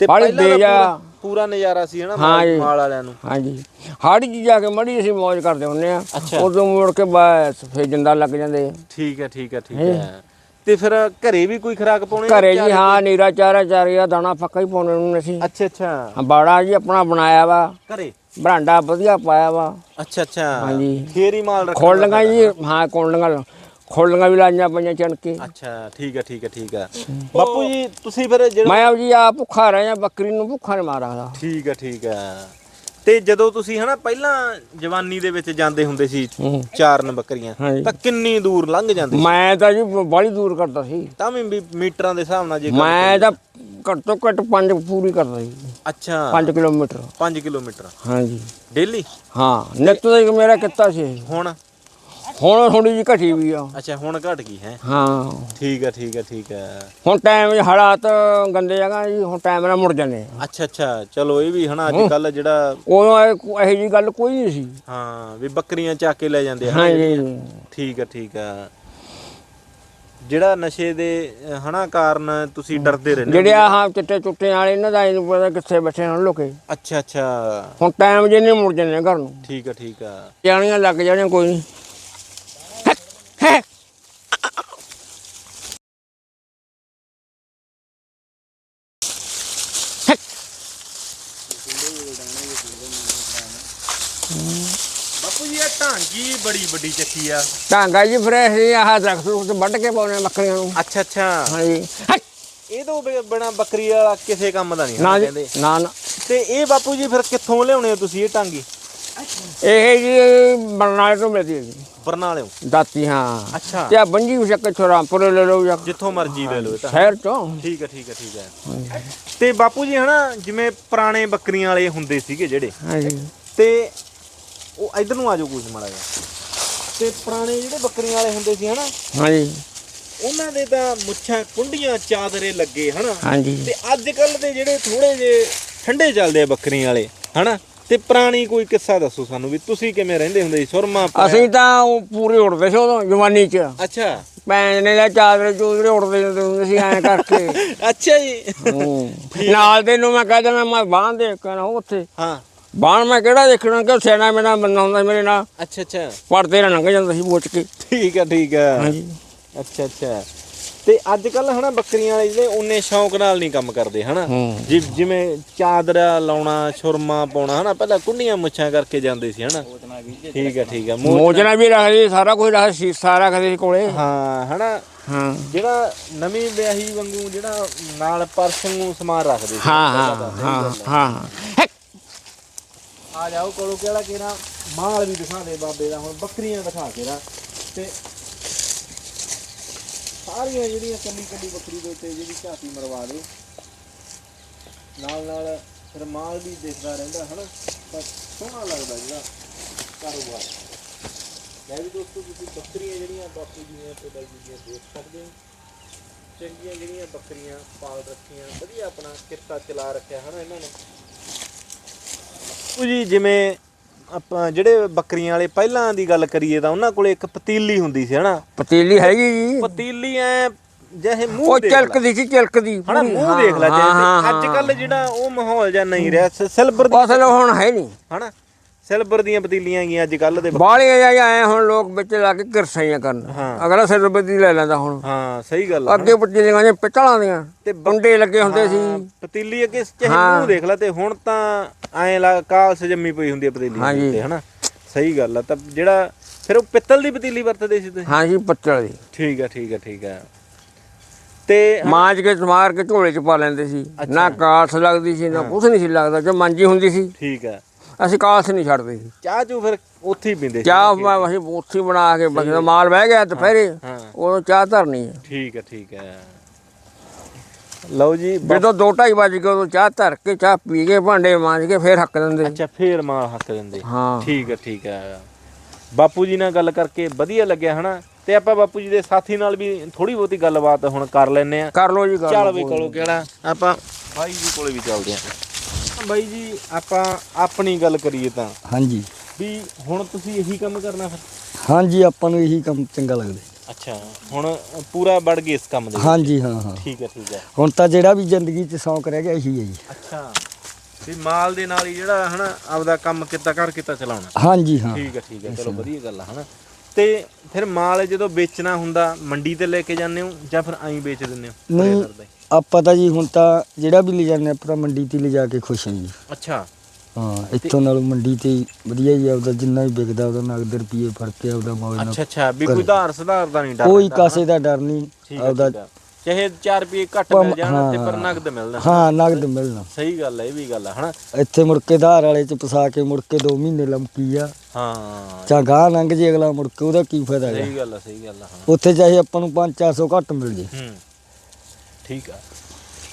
ਤੇ ਪਹਿਲਾਂ ਤਾਂ ਬੇਜਾ- ਪੂਰਾ- ਪੂਰਾ ਨਜ਼ਾਰਾ ਸੀ ਹਨਾ ਹਾਂ ਮਾਲ ਜੀ। ਮਾਲ ਵਾਲਿਆਂ ਨੂੰ। ਹਾਂਜੀ। ਹਾੜੀ ਜੀ ਜਾ ਕੇ ਮੜੀ ਅਸੀਂ ਮौज ਕਰਦੇ ਹੁੰਨੇ ਆ ਅੱਛਾ। ਉਦੋਂ ਮੁੜ ਕੇ ਬਸ ਫੇਰ ਜਿੰਦਾ ਲੱਗ ਜਾਂਦੇ। ਠੀਕ ਹੈ ਠੀਕ ਹੈ ਠੀਕ ਹੈ? ਤੇ ਫਿਰ ਘਰੇ ਵੀ ਕੋਈ ਖਰਾਕ ਪਾਉਣੇ ਘਰੇ ਜੀ ਹਾਂ ਨੀਰਾ ਚਾਰਾ ਚਾਰੀਆ ਦਾਣਾ ਪੱਕਾ ਹੀ ਪਾਉਣੇ ਨੂੰ ਅਸੀਂ ਅੱਛਾ ਅੱਛਾ। ਬਾੜਾ ਜੀ ਆਪਣਾ ਬਣਾਇਆ ਵਾ। ਘਰੇ? ਬਰਾਂਡਾ ਵਧੀਆ ਪਾਇਆ ਵਾ। ਅੱਛਾ ਅੱਛਾ। ਹਾਂਜੀ। ਫੇਰ ਹੀ ਮਾਲ ਰੱਖਣਾ ਖੋਲਣਗਾ ਜੀ ਹਾਂ ਖੋਲਣਗਾ ਖੋਲਣਗਾ ਵੀ ਲਾਈਆਂ ਪਈਆਂ ਚਣ ਕੇ। ਅੱਛਾ ਠੀਕ ਹੈ ਠੀਕ ਹੈ ਠੀਕ ਹੈ। ਬਾਪੂ ਜੀ ਤੁਸੀਂ ਫਿਰ ਜਿਹੜਾ ਮੈਂ ਜੀ ਆ ਭੁੱਖਾ ਰਹਿਆ ਬੱਕਰੀ ਨੂੰ ਭੁੱਖਾ ਨਹੀਂ ਮਾਰਦਾ ਠੀਕ ਹੈ ਠੀਕ ਹੈ। ਤੇ ਜਦੋਂ ਤੁਸੀਂ ਹਨਾ ਪਹਿਲਾਂ ਜਵਾਨੀ ਦੇ ਵਿੱਚ ਜਾਂਦੇ ਹੁੰਦੇ ਸੀ। ਚਾਰਨ ਬੱਕਰੀਆਂ। ਤਾਂ ਕਿੰਨੀ ਦੂਰ ਲੰਘ ਜਾਂਦੇ? ਮੈਂ ਤਾਂ ਜੀ ਬੜੀ ਦੂਰ ਕਰਦਾ ਸੀ। ਤਾਂ ਵੀ ਮੀਟਰਾਂ ਦੇ ਹਿਸਾਬ ਨਾਲ ਜੇ ਮੈਂ ਤਾਂ ਘੱਟ ਘੱਟ ਪੰਜ ਪੂਰੀ ਕਰਦਾ ਸੀ। ਅੱਛਾ। 5 ਕਿਲੋਮੀਟਰ। 5 ਕਿਲੋਮੀਟਰ। ਹਾਂਜੀ। ਡੇਲੀ? ਹਾਂ ਨਿੱਤ ਦਾ ਮੇਰਾ ਕਿੱਤਾ ਸੀ। ਹੁਣ? ਹੁਣ ਥੋੜੀ ਜਿਹੀ ਘਟੀ ਵੀ ਆ। ਅੱਛਾ ਹੁਣ ਘਟ ਗਈ ਹੈ। ਹਾਂ। ਠੀਕ ਹੈ ਠੀਕ ਹੈ ਠੀਕ ਹੈ ਹੁਣ ਟਾਈਮ ਹਾਲਾਤ ਗੰਦੇ ਜਗਾ ਜੀ ਹੁਣ ਟਾਈਮ ਨਾਲ ਮੁੜ ਜਾਂਦੇ ਆ। ਅੱਛਾ ਅੱਛਾ। ਚਲੋ ਇਹ ਵੀ ਹਨਾ ਅੱਜ ਕੱਲ ਜਿਹੜਾ ਉਦੋਂ ਇਹ- ਇਹੋ ਜੀ ਗੱਲ ਕੋਈ ਨਹੀਂ ਸੀ। ਹਾਂ ਵੀ ਬੱਕਰੀਆਂ ਚੱਕ ਕੇ ਲੈ ਜਾਂਦੇ ਆ ਹਾਂਜੀ ਠੀਕ ਹੈ ਠੀਕ ਹੈ ਜਿਹੜਾ ਨਸ਼ੇ ਦੇ ਹਨਾ ਕਾਰਨ ਤੁਸੀਂ ਡਰਦੇ ਰਹਿੰਦੇ ਜਿਹੜੇ ਆਹ ਚਿੱਟੇ ਚੁੱਟੇ ਵਾਲੇ ਇਹਨਾਂ ਦਾ ਇਹਨੂੰ ਪਤਾ ਕਿੱਥੇ ਬੈਠੇ ਹਨ ਲੋਕੇ। ਅੱਛਾ ਅੱਛਾ। ਹੁਣ ਟਾਈਮ ਜੇ ਨਹੀਂ ਮੁੜ ਜਾਂਦੇ ਘਰ ਨੂੰ। ਠੀਕ ਹੈ ਠੀਕ ਹੈ ਜਾਣੀਆਂ ਲੱਗ ਜਾਣੀਆਂ ਕੋਈ। ਨਹੀਂ ਬਾਪੂ ਜੀ ਇਹ ਢਾਂਗੀ ਬੜੀ ਵੱਡੀ ਚੱਕੀ ਆ। ਢਾਂਗਾ ਜੀ ਫਿਰ ਅਸੀਂ ਆਹ ਦਰਖਤ ਰੁਖਤ ਵੱਢ ਕੇ ਪਾਉਣੇ ਬੱਕਰੀਆਂ ਨੂੰ। ਅੱਛਾ ਅੱਛਾ। ਹਾਂਜੀ। ਹਟ! ਇਹ ਤੋਂ ਬਿ- ਬਿਨਾਂ ਬੱਕਰੀ ਵਾਲਾ ਕਿਸੇ ਕੰਮ ਦਾ ਨਹੀਂ ਨਾ ਜੀ ਨਾ ਨਾ। ਤੇ ਇਹ ਬਾਪੂ ਜੀ ਫਿਰ ਕਿੱਥੋਂ ਲਿਆਉਣੇ ਹੋ ਤੁਸੀਂ ਇਹ ਟਾਂਗੀ? ਇਹ ਜੀ ਬਰਨਾਲੇ ਤੋਂ ਮਿਲਦੀ ਹੈ ਜੀ। ਬਰਨਾਲਿਓ? ਦਾਤੀ ਹਾਂ। ਅੱਛਾ। ਤੇ ਆ ਬੰਜੀ ਉਸ਼ਕ ਛੋਰਾਮਪੁਰ ਲੈ ਲਓ ਜਾਂ ਜਿੱਥੋਂ ਮਰਜ਼ੀ ਲੈ ਲਓ ਇਹ ਤਾਂ। ਸ਼ਹਿਰ ਤੋਂ ਠੀਕ ਹੈ ਠੀਕ ਹੈ ਠੀਕ ਹੈ। ਤੇ ਬਾਪੂ ਜੀ ਹਨਾ ਜਿਵੇਂ ਪੁਰਾਣੇ ਬੱਕਰੀਆਂ ਵਾਲੇ ਹੁੰਦੇ ਸੀਗੇ ਜਿਹੜੇ। ਹਾਂਜੀ। ਤੇ ਉਹ ਇਧਰ ਨੂੰ ਆ ਜਾਓ ਕੁਝ ਮਾੜਾ ਜਿਹਾ। ਤੇ ਪੁਰਾਣੇ ਜਿਹੜੇ ਬੱਕਰੀਆਂ ਵਾਲੇ ਹੁੰਦੇ ਸੀ ਹਨਾ? ਹਾਂਜੀ। ਉਹਨਾਂ ਦੇ ਤਾਂ ਮੁੱਛਾਂ ਕੁੰਡੀਆਂ ਚਾਦਰੇ ਲੱਗੇ ਹਨਾ? ਹਾਂਜੀ। ਤੇ ਅੱਜ ਕੱਲ ਦੇ ਜਿਹੜੇ ਥੋੜੇ ਜੇ ਠੰਡੇ ਚੱਲਦੇ ਆ ਬੱਕਰੀਆਂ ਵਾਲੇ ਹਨਾ? ਤੇ ਪੁਰਾਣੀ ਕੋਈ ਕਿੱਸਾ ਦੱਸੋ ਸਾਨੂੰ ਵੀ ਤੁਸੀਂ ਕਿਵੇਂ ਰਹਿੰਦੇ ਹੁੰਦੇ ਸੀ ਸੁਰਮਾ? ਅਸੀਂ ਤਾਂ ਉਹ ਪੂਰੇ ਉੜਦੇ ਸੀ ਉਦੋਂ ਜਵਾਨੀ 'ਚ। ਅੱਛਾ। ਭੈਣ ਨੇ ਦਾ ਚਾਦਰੇ ਚੂਦਰੇ ਉੜਦੇ ਹੁੰਦੇ ਹੁੰਦੇ ਸੀ ਐਂ ਕਰਕੇ। ਅੱਛਾ ਜੀ। ਨਾਲ ਦੇ ਨੂੰ ਮੈਂ ਕਹਿ ਦੇਣਾ ਮੈਂ ਬਾਹਰ ਦੇਖ ਕੇ ਨਾ ਉੱਥੇ। ਹਾਂ। ਬਾਹਰ ਮੈਂ ਕਿਹੜਾ ਦੇਖਣਾ ਕਿ ਸਿਆਣਾ ਮੇਰਾ ਬੰਦਾ ਹੁੰਦਾ ਮੇਰੇ ਨਾਲ? ਅੱਛਾ ਅੱਛਾ। ਪਰਦੇ ਨਾਲ ਲੰਘ ਜਾਂਦਾ ਸੀ ਬੋਚ ਕੇ। ਠੀਕ ਹੈ ਠੀਕ ਹੈ ਹਾਂਜੀ। ਅੱਛਾ ਅੱਛਾ। ਤੇ ਅੱਜ ਕੱਲ ਹਨਾ ਬੱਕਰੀਆਂ ਵਾਲੇ ਜਿਹੜੇ ਉਹਨੇ ਸ਼ੌਂਕ ਨਾਲ ਨਹੀਂ ਕੰਮ ਕਰਦੇ ਹਨਾ? ਹੂੰ। ਜਿ- ਜਿਵੇਂ ਚਾਦਰਾ ਲਾਉਣਾ ਸੁਰਮਾ ਪਾਉਣਾ ਹਨਾ? ਪਹਿਲਾਂ ਕੁੰਡੀਆਂ ਮੁੱਛਾਂ ਕਰਕੇ ਜਾਂਦੇ ਸੀ ਹਨਾ? ਠੀਕ ਹੈ ਠੀਕ ਹੈ ਮੋ- ਮੋਜਣਾ ਵੀ ਰੱਖਦੇ ਸਾਰਾ ਕੁਝ ਰੱਖ ਸੀਸਾ ਰੱਖਦੇ ਸੀ ਕੋਲੇ। ਹਾਂ ਹਨਾ? ਹਾਂ। ਜਿਹੜਾ ਨਵੀਂ ਵਿਆਹੀ ਵਾਂਗੂ ਜਿਹੜਾ ਨਾਲ ਪਰਸ ਨੂੰ ਸਮਾਨ ਰੱਖਦੇ ਸੀ। ਹਾਂ ਹਾਂ ਹਾਂ। ਹਾਂ ਆ ਜਾਓ ਕੋਲੋਂ ਕਿਹੜਾ ਕਿਹੜਾ ਮਾਲ ਵੀ ਦਿਖਾ ਦੇ ਬਾਬੇ ਦਾ, ਹੁਣ ਬੱਕਰੀਆਂ ਦਿਖਾ ਕੇ ਨਾ। ਤੇ ਸਾਰੀਆਂ ਜਿਹੜੀਆਂ ਕੱਲੀ ਕੱਲੀ ਬੱਕਰੀ ਦੇ ਉੱਤੇ ਜਿਹੜੀ ਝਾਤੀ ਮਰਵਾ ਦੇ। ਨਾਲ ਨਾਲ ਫਿਰ ਮਾਲ ਵੀ ਦੇਖਦਾ ਰਹਿੰਦਾ, ਹਨਾ? ਤਾਂ ਸੋਹਣਾ ਲੱਗਦਾ ਜਿਹੜਾ ਕਾਰੋਬਾਰ। ਲੈ ਵੀ ਦੋਸਤੋ, ਤੁਸੀਂ ਬੱਕਰੀਆਂ ਜਿਹੜੀਆਂ ਬਾਪੂ ਜੀ ਨੇ ਤੇ ਬਾਈ ਜੀ ਦੀਆਂ ਦੇਖ ਸਕਦੇ ਹੋ। ਚੰਗੀਆਂ ਜਿਹੜੀਆਂ ਬੱਕਰੀਆਂ, ਪਾਲ ਰੱਖੀਆਂ, ਵਧੀਆ ਆਪਣਾ ਕਿਰਤਾ ਚਲਾ ਰੱਖਿਆ, ਹਨਾ ਇਹਨਾਂ ਨੇ? ਉਹ ਜੀ ਜਿਵੇਂ ਆਪਾਂ ਜਿਹੜੇ ਬੱਕਰੀਆਂ ਵਾਲੇ ਪਹਿਲਾਂ ਦੀ ਗੱਲ ਕਰੀਏ ਤਾਂ ਉਹਨਾਂ ਕੋਲੇ ਇੱਕ ਪਤੀਲੀ ਹੁੰਦੀ ਸੀ ਹਨਾ? ਪਤੀਲੀ ਹੈਗੀ ਜੀ। ਪਤੀਲੀ ਐ ਜਿਹੇ ਮੂੰਹ ਉਹ ਦੇਖ ਲੈ। ਚਲਕਦੀ ਸੀ ਚਲਕਦੀ। ਹਨਾ। ਮੂੰਹ ਦੇਖ ਲੈ ਜੇ ਅੱਜ ਕੱਲ ਜਿਹੜਾ ਉਹ ਮਾਹੌਲ ਜਾਂ ਨਹੀਂ ਰਿਹਾ ਸਿਲਵਰ ਦੀ ਫਸਲ ਹੁਣ ਹੈ ਨਹੀਂ। ਹਨਾ? ਸਿਲਵਰ ਦੀਆਂ ਪਤੀਲੀਆਂ ਗਈਆਂ ਅੱਜ ਕੱਲ ਦੇ ਬਾਲੀਆਂ ਜਾਂ ਆਏ ਹੁਣ ਲੋਕ ਵਿੱਚ ਲਾ ਕੇ ਕਿਰਸਾਈਆਂ ਕਰਨ। ਅਗਲਾ ਰੁਪਏ ਦੀ ਲੈ ਲੈਂਦਾ ਹੁਣ। ਹਾਂ ਸਹੀ ਗੱਲ ਆ ਅੱਗੇ ਪਤੀਲੀਆਂ ਜਾਂ ਪਿੱਤਲਾਂ ਦੀਆਂ ਤੇ ਬ- ਕੁੰਡੇ ਲੱਗੇ ਹੁੰਦੇ ਸੀ। ਪਤੀਲੀ ਅੱਗੇ ਚਾਹੇ ਹਾਂ। ਮੂੰਹ ਦੇਖ ਲੈ ਤੇ ਹੁਣ ਤਾਂ ਐਂ ਲਾ ਕਾਲਸ ਜੰਮੀ ਪਈ ਹੁੰਦੀ ਹੈ ਪਤੀਲੀ ਹਾਂਜੀ। ਉੱਤੇ ਹਨਾ? ਸਹੀ ਗੱਲ ਆ ਤਾਂ ਜਿਹੜਾ ਫਿਰ ਉਹ ਪਿੱਤਲ ਦੀ ਪਤੀਲੀ ਵਰਤਦੇ ਸੀ ਤੁਸੀਂ? ਹਾਂ ਜੀ ਪੱਤਲ ਦੀ। ਠੀਕ ਆ ਠੀਕ ਆ ਠੀਕ ਆ। ਤੇ ਮਾਂਜ ਕੇ ਸਮਾਰ ਕੇ ਝੋਲੇ ਚ ਪਾ ਲੈਂਦੇ ਸੀ। ਨਾ ਕਾਲਸ ਲੱਗਦੀ ਸੀ ਨਾ ਕੁਛ ਨਹੀਂ ਸੀ ਲੱਗਦਾ ਜੋ ਮੰਜੀ ਹੁੰਦੀ ਸੀ। ਠੀਕ ਆ। ਅਸੀਂ ਕਾਲਸ ਨਹੀਂ ਛੱਡਦੇ। ਸੀ ਚਾਹ ਚੂ ਫਿਰ ਉੱਥੇ ਹੀ ਪੀਂਦੇ ਸੀ ਚਾਹ ਮੈਂ ਅਸੀਂ ਉੱਥੇ ਬਣਾ ਕੇ ਬਸ ਮਾਲ ਬਹਿ ਗਿਆ ਦੁਪਹਿਰੇ ਹਾਂ ਉਦੋਂ ਚਾਹ ਧਰਨੀ ਹੈ। ਠੀਕ ਆ ਠੀਕ ਆ ਲਓ ਜੀ ਬ- ਜਦੋਂ 2:30 ਵਜ ਗਏ ਉਦੋਂ ਚਾਹ ਧਰ ਕੇ ਚਾਹ ਪੀ ਕੇ ਭਾਂਡੇ ਮਾਂਜ ਕੇ ਫੇਰ ਹੱਕ ਦਿੰਦੇ। ਅੱਛਾ ਫੇਰ ਮਾਲ ਹੱਕ ਦਿੰਦੇ। ਹਾਂ। ਠੀਕ ਆ ਠੀਕ ਆ ਬਾਪੂ ਜੀ ਨਾਲ ਗੱਲ ਕਰਕੇ ਵਧੀਆ ਲੱਗਿਆ ਹਨਾ? ਤੇ ਆਪਾਂ ਬਾਪੂ ਜੀ ਦੇ ਸਾਥੀ ਨਾਲ ਵੀ ਥੋੜੀ ਬਹੁਤੀ ਗੱਲਬਾਤ ਹੁਣ ਕਰ ਲੈਨੇ ਆ ਕਰ ਲੋ ਜੀ ਗੱਲ ਚੱਲ ਵੀ ਕੋਲੋਂ ਕਿਹੜਾ ਆਪਾਂ ਬਾਈ ਜੀ ਕੋਲੇ ਵੀ ਚੱਲਦੇ ਆ ਬਾਈ ਜੀ ਆਪਾਂ ਆਪਣੀ ਗੱਲ ਕਰੀਏ ਤਾਂ। ਹਾਂਜੀ। ਵੀ ਹੁਣ ਤੁਸੀਂ ਇਹੀ ਕੰਮ ਕਰਨਾ ਫਿਰ? ਹਾਂਜੀ ਆਪਾਂ ਨੂੰ ਇਹੀ ਕੰਮ ਚੰਗਾ ਲੱਗਦਾ। ਅੱਛਾ ਹੁਣ ਪੂਰਾ ਵੜ ਗਏ ਇਸ ਕੰਮ ਦੇ ਵਿੱਚ। ਹਾਂਜੀ ਹਾਂ ਹਾਂ। ਠੀਕ ਹੈ ਠੀਕ ਹੈ। ਹੁਣ ਤਾਂ ਜਿਹੜਾ ਵੀ ਜ਼ਿੰਦਗੀ 'ਚ ਸ਼ੌਂਕ ਰਹਿ ਗਿਆ ਇਹੀ ਹੈ ਜੀ। ਅੱਛਾ। ਵੀ ਮਾਲ ਦੇ ਨਾਲ ਹੀ ਜਿਹੜਾ ਹਨਾ ਆਪਦਾ ਕੰਮ ਕਿੱਤਾ ਕਰ ਕਿੱਤਾ ਚਲਾਉਣਾ। ਹਾਂਜੀ ਹਾਂ। ਠੀਕ ਹੈ ਠੀਕ ਹੈ। ਚਲੋ ਵਧੀਆ ਗੱਲ ਆ ਹਨਾ। ਤੇ ਫਿਰ ਮਾਲ ਜਦੋਂ ਵੇਚਣਾ ਹੁੰਦਾ ਮੰਡੀ ਤੇ ਲੈ ਕੇ ਜਾਂਦੇ ਹੋ ਜਾਂ ਫਿਰ ਐਂ ਵੇਚ ਦਿੰਦੇ ਹੋ? ਨਹੀਂ? ਆਪਾਂ ਤਾਂ ਜੀ ਹੁਣ ਤਾਂ ਜਿਹੜਾ ਵੀ ਲੈ ਜਾਂਦੇ ਆਪਾਂ ਮੰਡੀ ਤੇ ਲੈ ਜਾ ਕੇ ਖੁਸ਼ ਹਾਂ ਜੀ। ਅੱਛਾ। ਹਾਂ ਇੱਥੋਂ ਨਾਲੋਂ ਮੰਡੀ ਤੇ ਹੀ ਵਧੀਆ ਹੀ ਆਪਦਾ ਜਿੰਨਾ ਵੀ ਵਿਕਦਾ ਉਹਦਾ ਨਗਦ ਰੁਪਏ ਫੜ ਕੇ ਆਪਦਾ ਮੌਜ ਨਾਲ ਅੱਛਾ ਅੱਛਾ ਵੀ ਕੋਈ ਧਾਰ ਸੁਧਾਰ ਦਾ ਨਹੀਂ ਡਰ ਕੋਈ ਕਾਸੇ ਦਾ ਡਰ ਨਹੀਂ ਹੈ ਆਪਦਾ ਹੈ। ਚਾਹੇ 4 ਰੁਪਏ ਘੱਟ ਮਿਲ ਜਾਣ ਤੇ ਪਰ ਹਾਂ। ਨਗਦ ਮਿਲਣਾ। ਹਾਂ ਨਗਦ ਮਿਲਣਾ। ਸਹੀ ਗੱਲ ਹੈ ਇਹ ਵੀ ਗੱਲ ਆ ਹਨਾ। ਇੱਥੇ ਮੁੜ ਕੇ ਧਾਰ ਵਾਲੇ ਚ ਫਸਾ ਕੇ ਮੁੜ ਕੇ 2 ਮਹੀਨੇ ਲੰਕੀ ਆ। ਹਾਂ। ਜਾਂ ਗਾਹ ਲੰਘ ਜੇ ਅਗਲਾ ਮੁੜ ਕੇ ਉਹਦਾ ਕੀ ਫਾਇਦਾ ਹੈ ਸਹੀ ਗੱਲ ਆ ਸਹੀ ਗੱਲ ਹਾਂ ਉੱਥੇ ਚਾਹੇ ਆਪਾਂ ਨੂੰ 5-400 ਘੱਟ ਮਿਲ ਜੇ। ਹੂੰ। ਠੀਕ ਆ।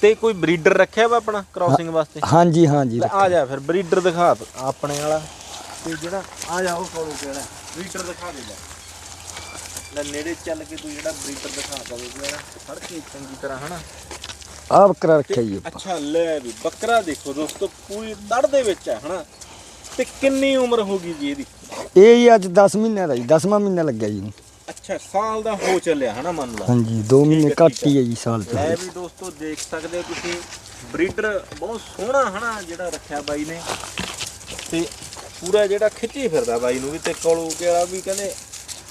ਤੇ ਕੋਈ ਬਰੀਡਰ ਰੱਖਿਆ ਵਾ ਆਪਣਾ ਕ੍ਰਾਸਿੰਗ ਵਾਸਤੇ? ਹਾਂਜੀ ਹਾਂਜੀ ਲੈ ਆ ਜਾ ਫਿਰ ਬਰੀਡਰ ਦਿਖਾ ਦ- ਆਪਣੇ ਵਾਲਾ। ਤੇ ਜਿਹੜਾ ਆ ਜਾ ਉਹ ਕੋਲੋਂ ਕਿਹੜਾ ਬਰੀਡਰ ਦਿਖਾ ਦੇ ਲੈ ਲੈ ਨੇੜੇ ਚੱਲ ਕੇ ਤੂੰ ਜਿਹੜਾ ਬਰੀਡਰ ਦਿਖਾ ਦਵੇ ਜਿਹੜਾ ਫੜ ਕੇ ਚੰਗੀ ਤਰ੍ਹਾਂ ਹਨਾ? ਆਪ ਕਰਾ ਰੱਖਿਆ ਜੀ ਆਪਾਂ। ਅੱਛਾ ਲੈ ਵੀ ਬੱਕਰਾ ਦੇਖੋ ਦੋਸਤੋ ਪੂਰੀ ਤੜ ਦੇ ਵਿੱਚ ਹੈ ਹਨਾ? ਤੇ ਕਿੰਨੀ ਉਮਰ ਹੋ ਗਈ ਜੀ ਇਹਦੀ? ਇਹ ਜੀ ਅੱਜ 10 ਮਹੀਨਿਆਂ ਦਾ ਜੀ 10ਵਾਂ ਮਹੀਨਾ ਲੱਗਿਆ ਜੀ ਇਹਨੂੰ। ਅੱਛਾ ਸਾਲ ਦਾ ਹੋ ਚੱਲਿਆ ਹਨਾ ਮੰਨ ਲਾ ਹਾਂਜੀ 2 ਮਹੀਨੇ ਘੱਟ ਹੀ ਹੈ। ਜੀ ਸਾਲ ਚ ਲੈ ਵੀ ਦੋਸਤੋ ਦੇਖ ਸਕਦੇ ਹੋ ਤੁਸੀਂ ਬਰੀਡਰ ਬਹੁਤ ਸੋਹਣਾ ਹਨਾ ਜਿਹੜਾ ਰੱਖਿਆ ਬਾਈ ਨੇ। ਤੇ ਪੂਰਾ ਜਿਹੜਾ ਖਿੱਚੀ ਫਿਰਦਾ ਬਾਈ ਨੂੰ ਵੀ ਤੇ ਕੋਲੂ ਕਿਹੜਾ ਵੀ ਕਹਿੰਦੇ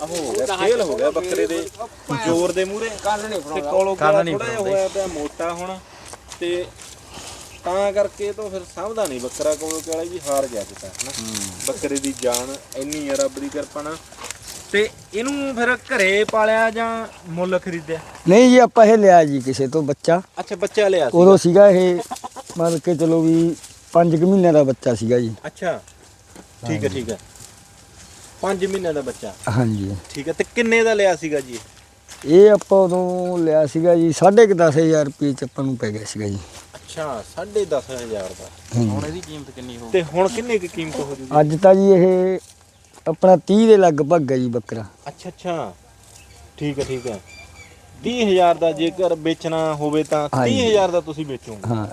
ਆਹੋ ਹੋ ਗਿਆ ਫੇਲ ਹੋ ਗਿਆ ਬੱਕਰੇ ਦੇ ਜ਼ੋਰ ਦੇ ਮੂਰੇ ਤੇ ਕੋਲੂ ਕਿਹੜਾ ਥੋੜਾ ਜਿਹਾ ਹੋਇਆ ਪਿਆ ਮੋਟਾ ਹੁਣ। ਤੇ ਤਾਂ ਕਰਕੇ ਤੋਂ ਫਿਰ ਸਮਝਦਾ ਨਹੀਂ ਬੱਕਰਾ ਕੋਲੋਂ ਕਿਹੜਾ ਵੀ ਹਾਰ ਗਿਆ ਕਿਤਾ ਹਨਾ। ਬੱਕਰੇ ਦੀ ਜਾਨ ਇੰਨੀ ਆ ਰੱਬ ਦੀ ਕਿਰਪਾ ਨਾਲ। ਤੇ ਇਹਨੂੰ ਫਿਰ ਘਰੇ ਪਾਲਿਆ ਜਾਂ ਮੁੱਲ ਖਰੀਦਿਆ? ਨਹੀਂ ਜੀ ਆਪਾਂ ਇਹ ਲਿਆ ਜੀ ਕਿਸੇ ਤੋਂ ਬੱਚਾ। ਅੱਛਾ ਬੱਚਾ ਲਿਆ ਸੀ ਉਦੋਂ ਸੀਗਾ ਇਹ ਮੰਨ ਕੇ ਚਲੋ ਵੀ 5 ਕੁ ਮਹੀਨਿਆਂ ਦਾ ਬੱਚਾ ਸੀਗਾ ਜੀ। ਅੱਛਾ ਠੀਕ ਹੈ ਠੀਕ ਹੈ। 5 ਮਹੀਨਿਆਂ ਦਾ ਬੱਚਾ। ਹਾਂਜੀ। ਠੀਕ ਹੈ ਤੇ ਕਿੰਨੇ ਦਾ ਲਿਆ ਸੀਗਾ ਜੀ? ਇਹ ਆਪਾਂ ਉਦੋਂ ਲਿਆ ਸੀਗਾ ਜੀ 10500 ਰੁਪਏ ਚ ਆਪਾਂ ਨੂੰ ਪੈ ਗਿਆ ਸੀਗਾ ਜੀ। ਅੱਛਾ 10500 ਦਾ। ਹਾਂਜੀ। ਇਹਦੀ ਕੀਮਤ ਕਿੰਨੀ ਹੋ ਤੇ ਹੁਣ ਕਿੰਨੀ ਕੁ ਕੀਮਤ ਹੋ ਜੂਗੀ ਅੱਜ ਤਾਂ ਜੀ ਇਹ ਆਪਣਾ 30 ਦੇ ਲਗਭਗ ਹੈ ਜੀ ਬੱਕਰਾ। ਅੱਛਾ ਅੱਛਾ। ਠੀਕ ਹੈ ਠੀਕ ਹੈ। 30000 ਦਾ ਜੇਕਰ ਵੇਚਣਾ ਹੋਵੇ ਤਾਂ ਹਾਂਜੀ। 30000 ਦਾ ਤੁਸੀਂ ਵੇਚੋਗੇ। ਹਾਂ।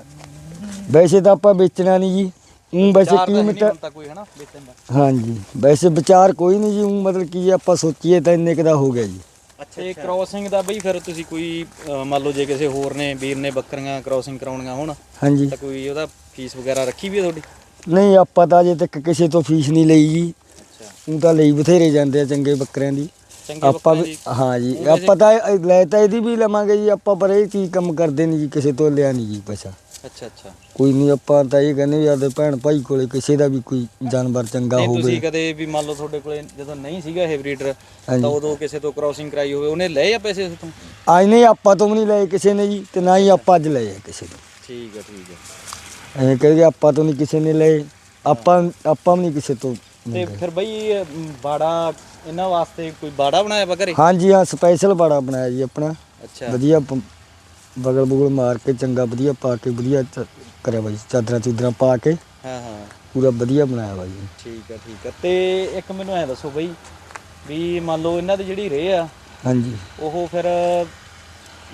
ਵੈਸੇ ਤਾਂ ਆਪਾਂ ਵੇਚਣਾ ਨਹੀਂ ਜੀ। ਉਹ ਵੈਸੇ ਕੀਮਤ ਕੋਈ ਹਨਾ ਵੇਚਣ ਦਾ। ਹਾਂਜੀ ਵੈਸੇ ਵਿਚਾਰ ਕੋਈ ਨਹੀਂ ਜੀ ਊਂ ਮਤਲਬ ਕੀ ਆਪਾਂ ਸੋਚੀਏ ਤਾਂ ਇੰਨੇ ਕੁ ਦਾ ਹੋ ਗਿਆ ਜੀ। ਅੱਛਾ ਤੇ ਕ੍ਰੋਸਿੰਗ ਦਾ ਬਈ ਫਿਰ ਤੁਸੀਂ ਕੋਈ ਅਹ, ਮੰਨ ਲਓ ਜੇ ਕਿਸੇ ਹੋਰ ਨੇ ਵੀਰ ਨੇ ਬੱਕਰੀਆਂ ਕ੍ਰੋਸਿੰਗ ਕਰਾਉਣੀਆਂ ਹੋਣ ਹਾਂਜੀ ਤਾਂ ਕੋਈ ਉਹਦਾ ਫੀਸ ਵਗੈਰਾ ਰੱਖੀ ਵੀ ਹੈ ਤੁਹਾਡੀ? ਨਹੀਂ ਆਪਾਂ ਤਾਂ ਅਜੇ ਤੱਕ ਕਿਸੇ ਤੋਂ ਫੀਸ ਨਹੀਂ ਲਈ ਜੀ। ਉਹ ਤਾਂ ਲਈ ਬਥੇਰੇ ਜਾਂਦੇ ਆ ਚੰਗੇ ਬੱਕਰਿਆਂ ਦੀ। ਚੰਗੇ ਆਪਾਂ ਵੀ ਦੀ। ਹਾਂ ਜੀ ਆਪਾਂ ਤਾਂ ਇਹ- ਲੈ ਤਾਂ ਇਹਦੀ ਵੀ ਲਵਾਂਗੇ ਜੀ ਆਪਾਂ ਪਰ ਇਹ ਚੀਜ਼ ਕੰਮ ਕਰਦੇ ਨਹੀਂ ਜੀ ਕਿਸੇ ਤੋਂ ਲਿਆ ਨਹੀਂ ਜੀ ਪੈਸਾ। ਅੱਛਾ ਅੱਛਾ। ਕੋਈ ਨਹੀਂ ਆਪਾਂ ਤਾਂ ਇਹ ਕਹਿੰਦੇ ਵੀ ਆਦੇ ਭੈਣ ਭਾਈ ਕੋਲੇ ਕਿਸੇ ਦਾ ਵੀ ਕੋਈ ਜਾਨਵਰ ਚੰਗਾ ਨਹੀਂ ਹੋਵੇ। ਤੁਸੀਂ ਕਦੇ ਵੀ ਮੰਨ ਲਓ ਤੁਹਾਡੇ ਕੋਲੇ ਜਦੋਂ ਨਹੀਂ ਸੀਗਾ ਇਹ ਬਰੀਡਰ ਹਾਂਜੀ। ਤਾਂ ਉਦੋਂ ਕਿਸੇ ਤੋਂ ਕ੍ਰੋਸਿੰਗ ਕਰਾਈ ਹੋਵੇ ਉਹਨੇ ਲਏ ਆ ਪੈਸੇ ਉਸ ਤੋਂ ਅੱਜ ਨਹੀਂ ਆਪਾਂ ਤੋਂ ਵੀ ਨਹੀਂ ਲਏ ਕਿਸੇ ਨੇ ਜੀ ਤੇ ਨਾ ਹੀ ਆਪਾਂ ਅੱਜ ਲਏ ਆ ਕਿਸੇ ਤੋਂ। ਠੀਕ ਹੈ ਠੀਕ ਹੈ ਐਂ ਕਹਿੰਦੇ ਆਪਾਂ ਤੋਂ ਨਹੀਂ ਕਿਸੇ ਨੇ ਲਏ ਆਪਾਂ ਆਪਾਂ ਵੀ ਨਹੀਂ ਕਿਸੇ ਤੋਂ ਤੇ ਫਿਰ ਬਈ ਬਾੜਾ ਇਹਨਾਂ ਵਾਸਤੇ ਕੋਈ ਬਾੜਾ ਬਣਾਇਆ ਵਾ ਘਰੇ? ਹਾਂਜੀ ਹਾਂ ਸਪੈਸ਼ਲ ਬਾੜਾ ਬਣਾਇਆ ਜੀ ਆਪਣਾ। ਅੱਛਾ। ਵਧੀਆ ਪ- ਬਗਲ ਬੁਗਲ ਮਾਰ ਕੇ ਚੰਗਾ ਵਧੀਆ ਪਾ ਕੇ ਵਧੀਆ ਚ- ਕਰਿਆ ਬਾਈ ਚਾਦਰਾਂ ਚੂਦਰਾਂ ਪਾ ਕੇ। ਹਾਂ ਹਾਂ। ਪੂਰਾ ਵਧੀਆ ਬਣਾਇਆ ਵਾ ਜੀ। ਠੀਕ ਆ ਠੀਕ ਆ। ਤੇ ਇੱਕ ਮੈਨੂੰ ਐ ਦੱਸੋ ਬਈ ਵੀ ਮੰਨ ਲਓ ਇਹਨਾਂ ਦੀ ਜਿਹੜੀ ਰੇ ਆ ਹਾਂਜੀ। ਉਹ ਫਿਰ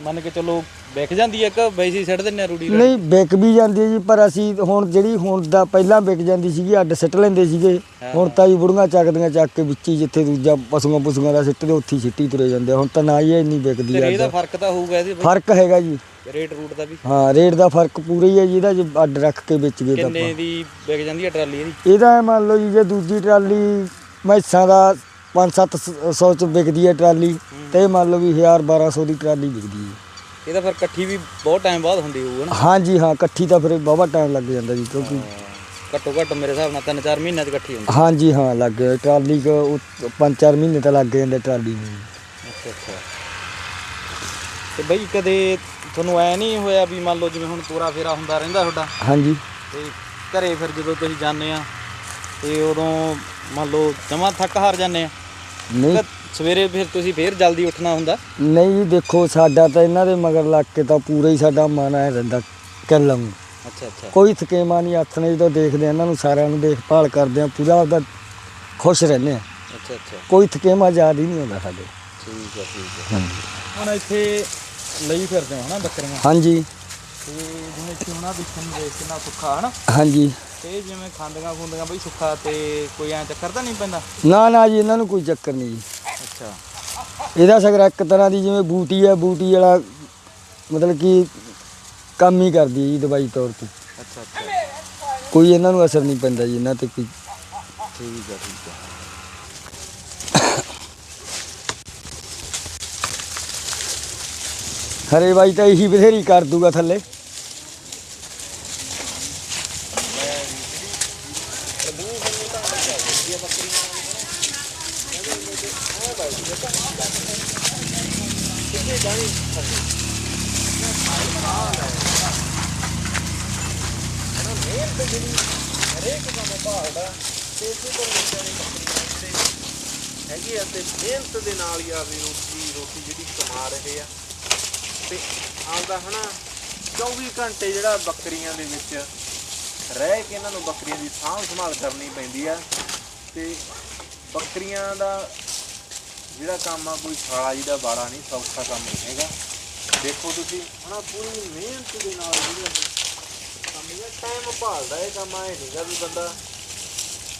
ਮੰਨ ਕੇ ਚਲੋ ਵਿਕ ਜਾਂਦੀ ਹੈ ਕਿ ਵੈਸੀ ਸਿੱਟ ਦਿੰਨੇ ਰੂੜੀ? ਨਹੀਂ ਵਿਕ ਵੀ ਜਾਂਦੀ ਹੈ ਜੀ ਪਰ ਅਸੀਂ ਹੁਣ ਜਿਹੜੀ ਹੁਣ ਦਾ ਪਹਿਲਾਂ ਵਿਕ ਜਾਂਦੀ ਸੀਗੀ ਅੱਡ ਸਿੱਟ ਲੈਂਦੇ ਸੀਗੇ। ਹੁਣ ਤਾਂ ਜੀ ਬੁੜੀਆਂ ਚੱਕਦੀਆਂ ਚੱਕ ਕੇ ਵਿੱਚ ਹੀ ਜਿੱਥੇ ਦੂਜਾ ਪਸ਼ੂਆਂ ਪਸ਼ੂਆਂ ਦਾ ਸਿੱਟਦੇ ਉੱਥੇ ਹੀ ਸਿੱਟੀ ਤੁਰੇ ਜਾਂਦੇ ਆ। ਹੁਣ ਤਾਂ ਨਾ ਹੀ ਇਹ ਇੰਨੀ ਵਿਕਦੀ ਤੇ ਆ ਰੇ ਦਾ। ਫ਼ਰਕ ਤਾਂ ਹੋਊਗਾ ਇਹਦੇ ਫ਼ਰਕ ਹੈਗਾ ਜੀ। ਵਿੱਚ ਰੇਟ ਰੂਟ ਦਾ ਵੀ? ਹਾਂ ਰੇਟ ਦਾ ਫ਼ਰਕ ਪੂਰਾ ਹੀ ਹੈ ਜੀ ਇਹਦਾ ਜੇ ਅੱਡ ਰੱਖ ਕੇ ਵੇਚ ਗਏ ਤਾਂ ਕਿੰਨੇ ਆਪਾਂ। ਦੀ ਵਿਕ ਜਾਂਦੀ ਹੈ ਟਰਾਲੀ ਇਹਦੀ? ਇਹਦਾ ਇਹ ਮੰਨ ਲਓ ਜੀ ਜੇ ਦੂਜੀ ਟਰਾਲੀ ਮੈਸਾਂ ਦਾ 5-700 ਚ ਵਿਕਦੀ ਹੈ ਟਰਾਲੀ ਤੇ ਇਹ ਮੰਨ ਲਓ ਵੀ 1000-1200 ਦੀ ਟਰਾਲੀ ਵਿਕਦੀ ਹੈ। ਇਹਦਾ ਫਿਰ ਇਕੱਠੀ ਵੀ ਬਹੁਤ ਟਾਈਮ ਬਾਅਦ ਹੁੰਦੀ ਹੋਊ ਨਾ? ਹਾਂਜੀ ਹਾਂ ਇਕੱਠੀ ਤਾਂ ਫਿਰ ਬਾਵਾ ਟਾਈਮ ਲੱਗ ਜਾਂਦਾ ਜੀ ਕਿਉਂਕਿ ਘੱਟੋ ਘੱਟ ਮੇਰੇ ਹਿਸਾਬ ਨਾਲ 3-4 ਮਹੀਨਿਆਂ ਚ ਇਕੱਠੀ ਹੁੰਦੀ। ਹਾਂਜੀ ਹਾਂ ਲੱਗ ਗਿਆ ਟਰਾਲੀ ਕੋ 5-4 ਮਹੀਨੇ ਤਾਂ ਲੱਗ ਜਾਂਦੇ ਟਰਾਲੀ ਨੂੰ। ਅੱਛਾ ਅੱਛਾ। ਤੇ ਬਈ ਕਦੇ ਤੁਹਾਨੂੰ ਐ ਨਹੀਂ ਹੋਇਆ ਵੀ ਮੰਨ ਲਓ ਜਿਵੇਂ ਹੁਣ ਤੋਰਾ ਫੇਰਾ ਹੁੰਦਾ ਰਹਿੰਦਾ ਤੁਹਾਡਾ? ਹਾਂਜੀ। ਤੇ ਘਰੇ ਫਿਰ ਜਦੋਂ ਤੁਸੀਂ ਜਾਂਦੇ ਆ ਤੇ ਉਦੋਂ ਮੰਨ ਲਓ ਜਮਾ ਥੱਕ ਹਾਰ ਜਾਂਦੇ ਆ? ਨਹੀਂ। ਸਵੇਰੇ ਫਿਰ ਤੁਸੀਂ ਫੇਰ ਜਲਦੀ ਉੱਠਣਾ ਹੁੰਦਾ? ਨਹੀਂ ਜੀ ਦੇਖੋ ਸਾਡਾ ਤਾਂ ਇਹਨਾਂ ਦੇ ਮਗਰ ਲੱਗ ਕੇ ਤਾਂ ਪੂਰਾ ਹੀ ਸਾਡਾ ਮਨ ਆਇਆ ਰਹਿੰਦਾ ਕੱਲਮ ਅੱਛਾ ਅੱਛਾ। ਕੋਈ ਥਕੇਮਾ ਨਹੀਂ ਆਥਣੇ ਜਦੋਂ ਦੇਖਦੇ ਇਹਨਾਂ ਨੂੰ ਸਾਰਿਆਂ ਨੂੰ ਦੇਖਭਾਲ ਕਰਦੇ ਆ ਪੂਰਾ ਉਹਦਾ ਖੁਸ਼ ਰਹਿੰਦੇ ਆ। ਅੱਛਾ ਅੱਛਾ। ਕੋਈ ਥਕੇਮਾ ਯਾਦ ਹੀ ਨਹੀਂ ਹੁੰਦਾ ਸਾਡੇ। ਠੀਕ ਆ ਠੀਕ ਆ ਹਾਂਜੀ। ਹੁਣ ਇੱਥੇ ਲਈ ਫਿਰਦੇ ਹੋ ਹਨਾ ਬੱਕਰੀਆਂ? ਹਾਂਜੀ। ਤੇ ਜਿਵੇਂ ਇੱਥੇ ਹੁਣਾ ਦੇਖਣ ਨੂੰ ਦੇਖ ਕਿੰਨਾ ਸੁੱਖਾ ਹਨਾ? ਹਾਂਜੀ। ਤੇ ਜਿਵੇਂ ਖਾਂਦੀਆਂ ਖੁੰਦੀਆਂ ਬਈ ਸੁੱਖਾ ਤੇ ਕੋਈ ਐਂ ਚੱਕਰ ਤਾਂ ਨਹੀਂ ਪੈਂਦਾ? ਨਾ ਨਾ ਜੀ ਇਹਨਾਂ ਨੂੰ ਕੋਈ ਚੱਕਰ ਨਹੀਂ ਜੀ। ਅੱਛਾ। ਇਹਦਾ ਸਗਰ ਇੱਕ ਤਰ੍ਹਾਂ ਦੀ ਜਿਵੇਂ ਬੂਟੀ ਹੈ ਬੂਟੀ ਵਾਲਾ ਮਤਲਬ ਕਿ ਕੰਮ ਹੀ ਕਰਦੀ ਹੈ ਜੀ ਦਵਾਈ ਤੌਰ ਤੇ। ਅੱਛਾ ਅੱਛਾ। ਕੋਈ ਇਹਨਾਂ ਨੂੰ ਅਸਰ ਨਹੀਂ ਪੈਂਦਾ ਜੀ ਇਹਨਾਂ ਤੇ ਕੋਈ। ਠੀਕ ਆ ਠੀਕ ਆ। ਹਰੇ ਬਾਈ ਤਾਂ ਇਹੀ ਬਥੇਰੀ ਕਰ ਦੂਗਾ ਥੱਲੇ ਹੈਗੀ ਆ ਤੇ ਮਿਹਨਤ ਦੇ ਨਾਲ ਹੀ ਆ ਵੀ ਰੋਟੀ ਰੋਟੀ ਜਿਹੜੀ ਕਮਾ ਰਹੇ ਆ ਤੇ ਆਪਦਾ ਹਨਾ 24 ਘੰਟੇ ਜਿਹੜਾ ਬੱਕਰੀਆਂ ਦੇ ਵਿੱਚ ਰਹਿ ਕੇ ਇਹਨਾਂ ਨੂੰ ਬੱਕਰੀਆਂ ਦੀ ਸਾਂਭ ਸੰਭਾਲ ਕਰਨੀ ਪੈਂਦੀ ਆ ਤੇ ਬੱਕਰੀਆਂ ਦਾ ਜਿਹੜਾ ਕੰਮ ਆ, ਕੋਈ ਸਾਲਾ ਜੀ ਦਾ ਬਾੜਾ ਨਹੀਂ, ਸੌਖਾ ਕੰਮ ਨਹੀਂ ਹੈਗਾ। ਦੇਖੋ ਤੁਸੀਂ। ਹਨਾ ਪੂਰੀ ਮਿਹਨਤ ਦੇ ਨਾਲ ਜਿਹੜਾ ਇਹ ਕੰਮ ਇਹ ਟਾਈਮ ਭਾਲਦਾ ਇਹ ਕੰਮ ਆਏ ਨਹੀਂਗਾ ਵੀ ਬੰਦਾ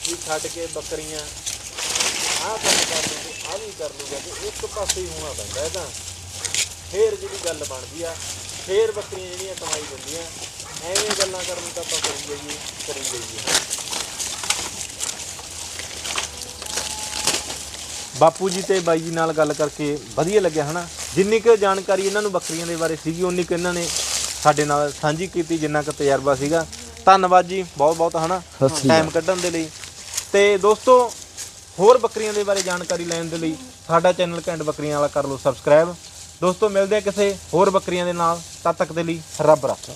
ਵੀ ਛੱਡ ਕੇ ਬੱਕਰੀਆਂ ਆਹ ਕੰਮ ਕਰ ਲੂਗਾ ਆਹ ਵੀ ਕਰ ਲੂਗਾ ਤੇ ਇੱਕ ਪਾਸੇ ਹੀ ਹੋਣਾ ਪੈਂਦਾ ਇਹ ਤਾਂ ਫੇਰ ਜਿਹੜੀ ਗੱਲ ਬਣਦੀ ਆ, ਫੇਰ ਬੱਕਰੀਆਂ ਜਿਹੜੀਆਂ ਕਮਾਈ ਦਿੰਦੀਆਂ, ਐਵੇਂ ਗੱਲਾਂ ਕਰਨ ਤਾਂ ਆਪਾਂ ਕਰੀ ਜਾਈਏ ਕਰੀ ਜਾਈਏ। ਬਾਪੂ ਜੀ ਤੇ ਬਾਈ ਜੀ ਨਾਲ ਗੱਲ ਕਰਕੇ ਵਧੀਆ ਲੱਗਿਆ ਹਨਾ? ਜਿੰਨੀ ਕੁ ਜਾਣਕਾਰੀ ਇਹਨਾਂ ਨੂੰ ਬੱਕਰੀਆਂ ਦੇ ਬਾਰੇ ਸੀਗੀ ਉਨੀ ਕੁ ਇਹਨਾਂ ਨੇ ਸਾਡੇ ਨਾਲ ਸਾਂਝੀ ਕੀਤੀ ਜਿੰਨਾ ਕੁ ਤਜਰਬਾ ਸੀਗਾ। ਧੰਨਵਾਦ ਜੀ ਬਹੁਤ ਬਹੁਤ ਹਨਾ? ਸਤਿ ਸ਼੍ਰੀ ਟਾਈਮ ਕੱਢਣ ਦੇ ਲਈ। ਤੇ ਦੋਸਤੋ ਹੋਰ ਬੱਕਰੀਆਂ ਦੇ ਬਾਰੇ ਜਾਣਕਾਰੀ ਲੈਣ ਦੇ ਲਈ ਸਾਡਾ ਚੈਨਲ ਘੈਂਟ ਬੱਕਰੀਆਂ ਵਾਲਾ ਕਰ ਲਓ ਸਬਸਕ੍ਰਾਈਬ। ਦੋਸਤੋ ਮਿਲਦੇ ਆ ਕਿਸੇ ਹੋਰ ਬੱਕਰੀਆਂ ਦੇ ਨਾਲ। ਤਦ ਤੱਕ ਦੇ ਲਈ ਰੱਬ ਰੱਖਾ।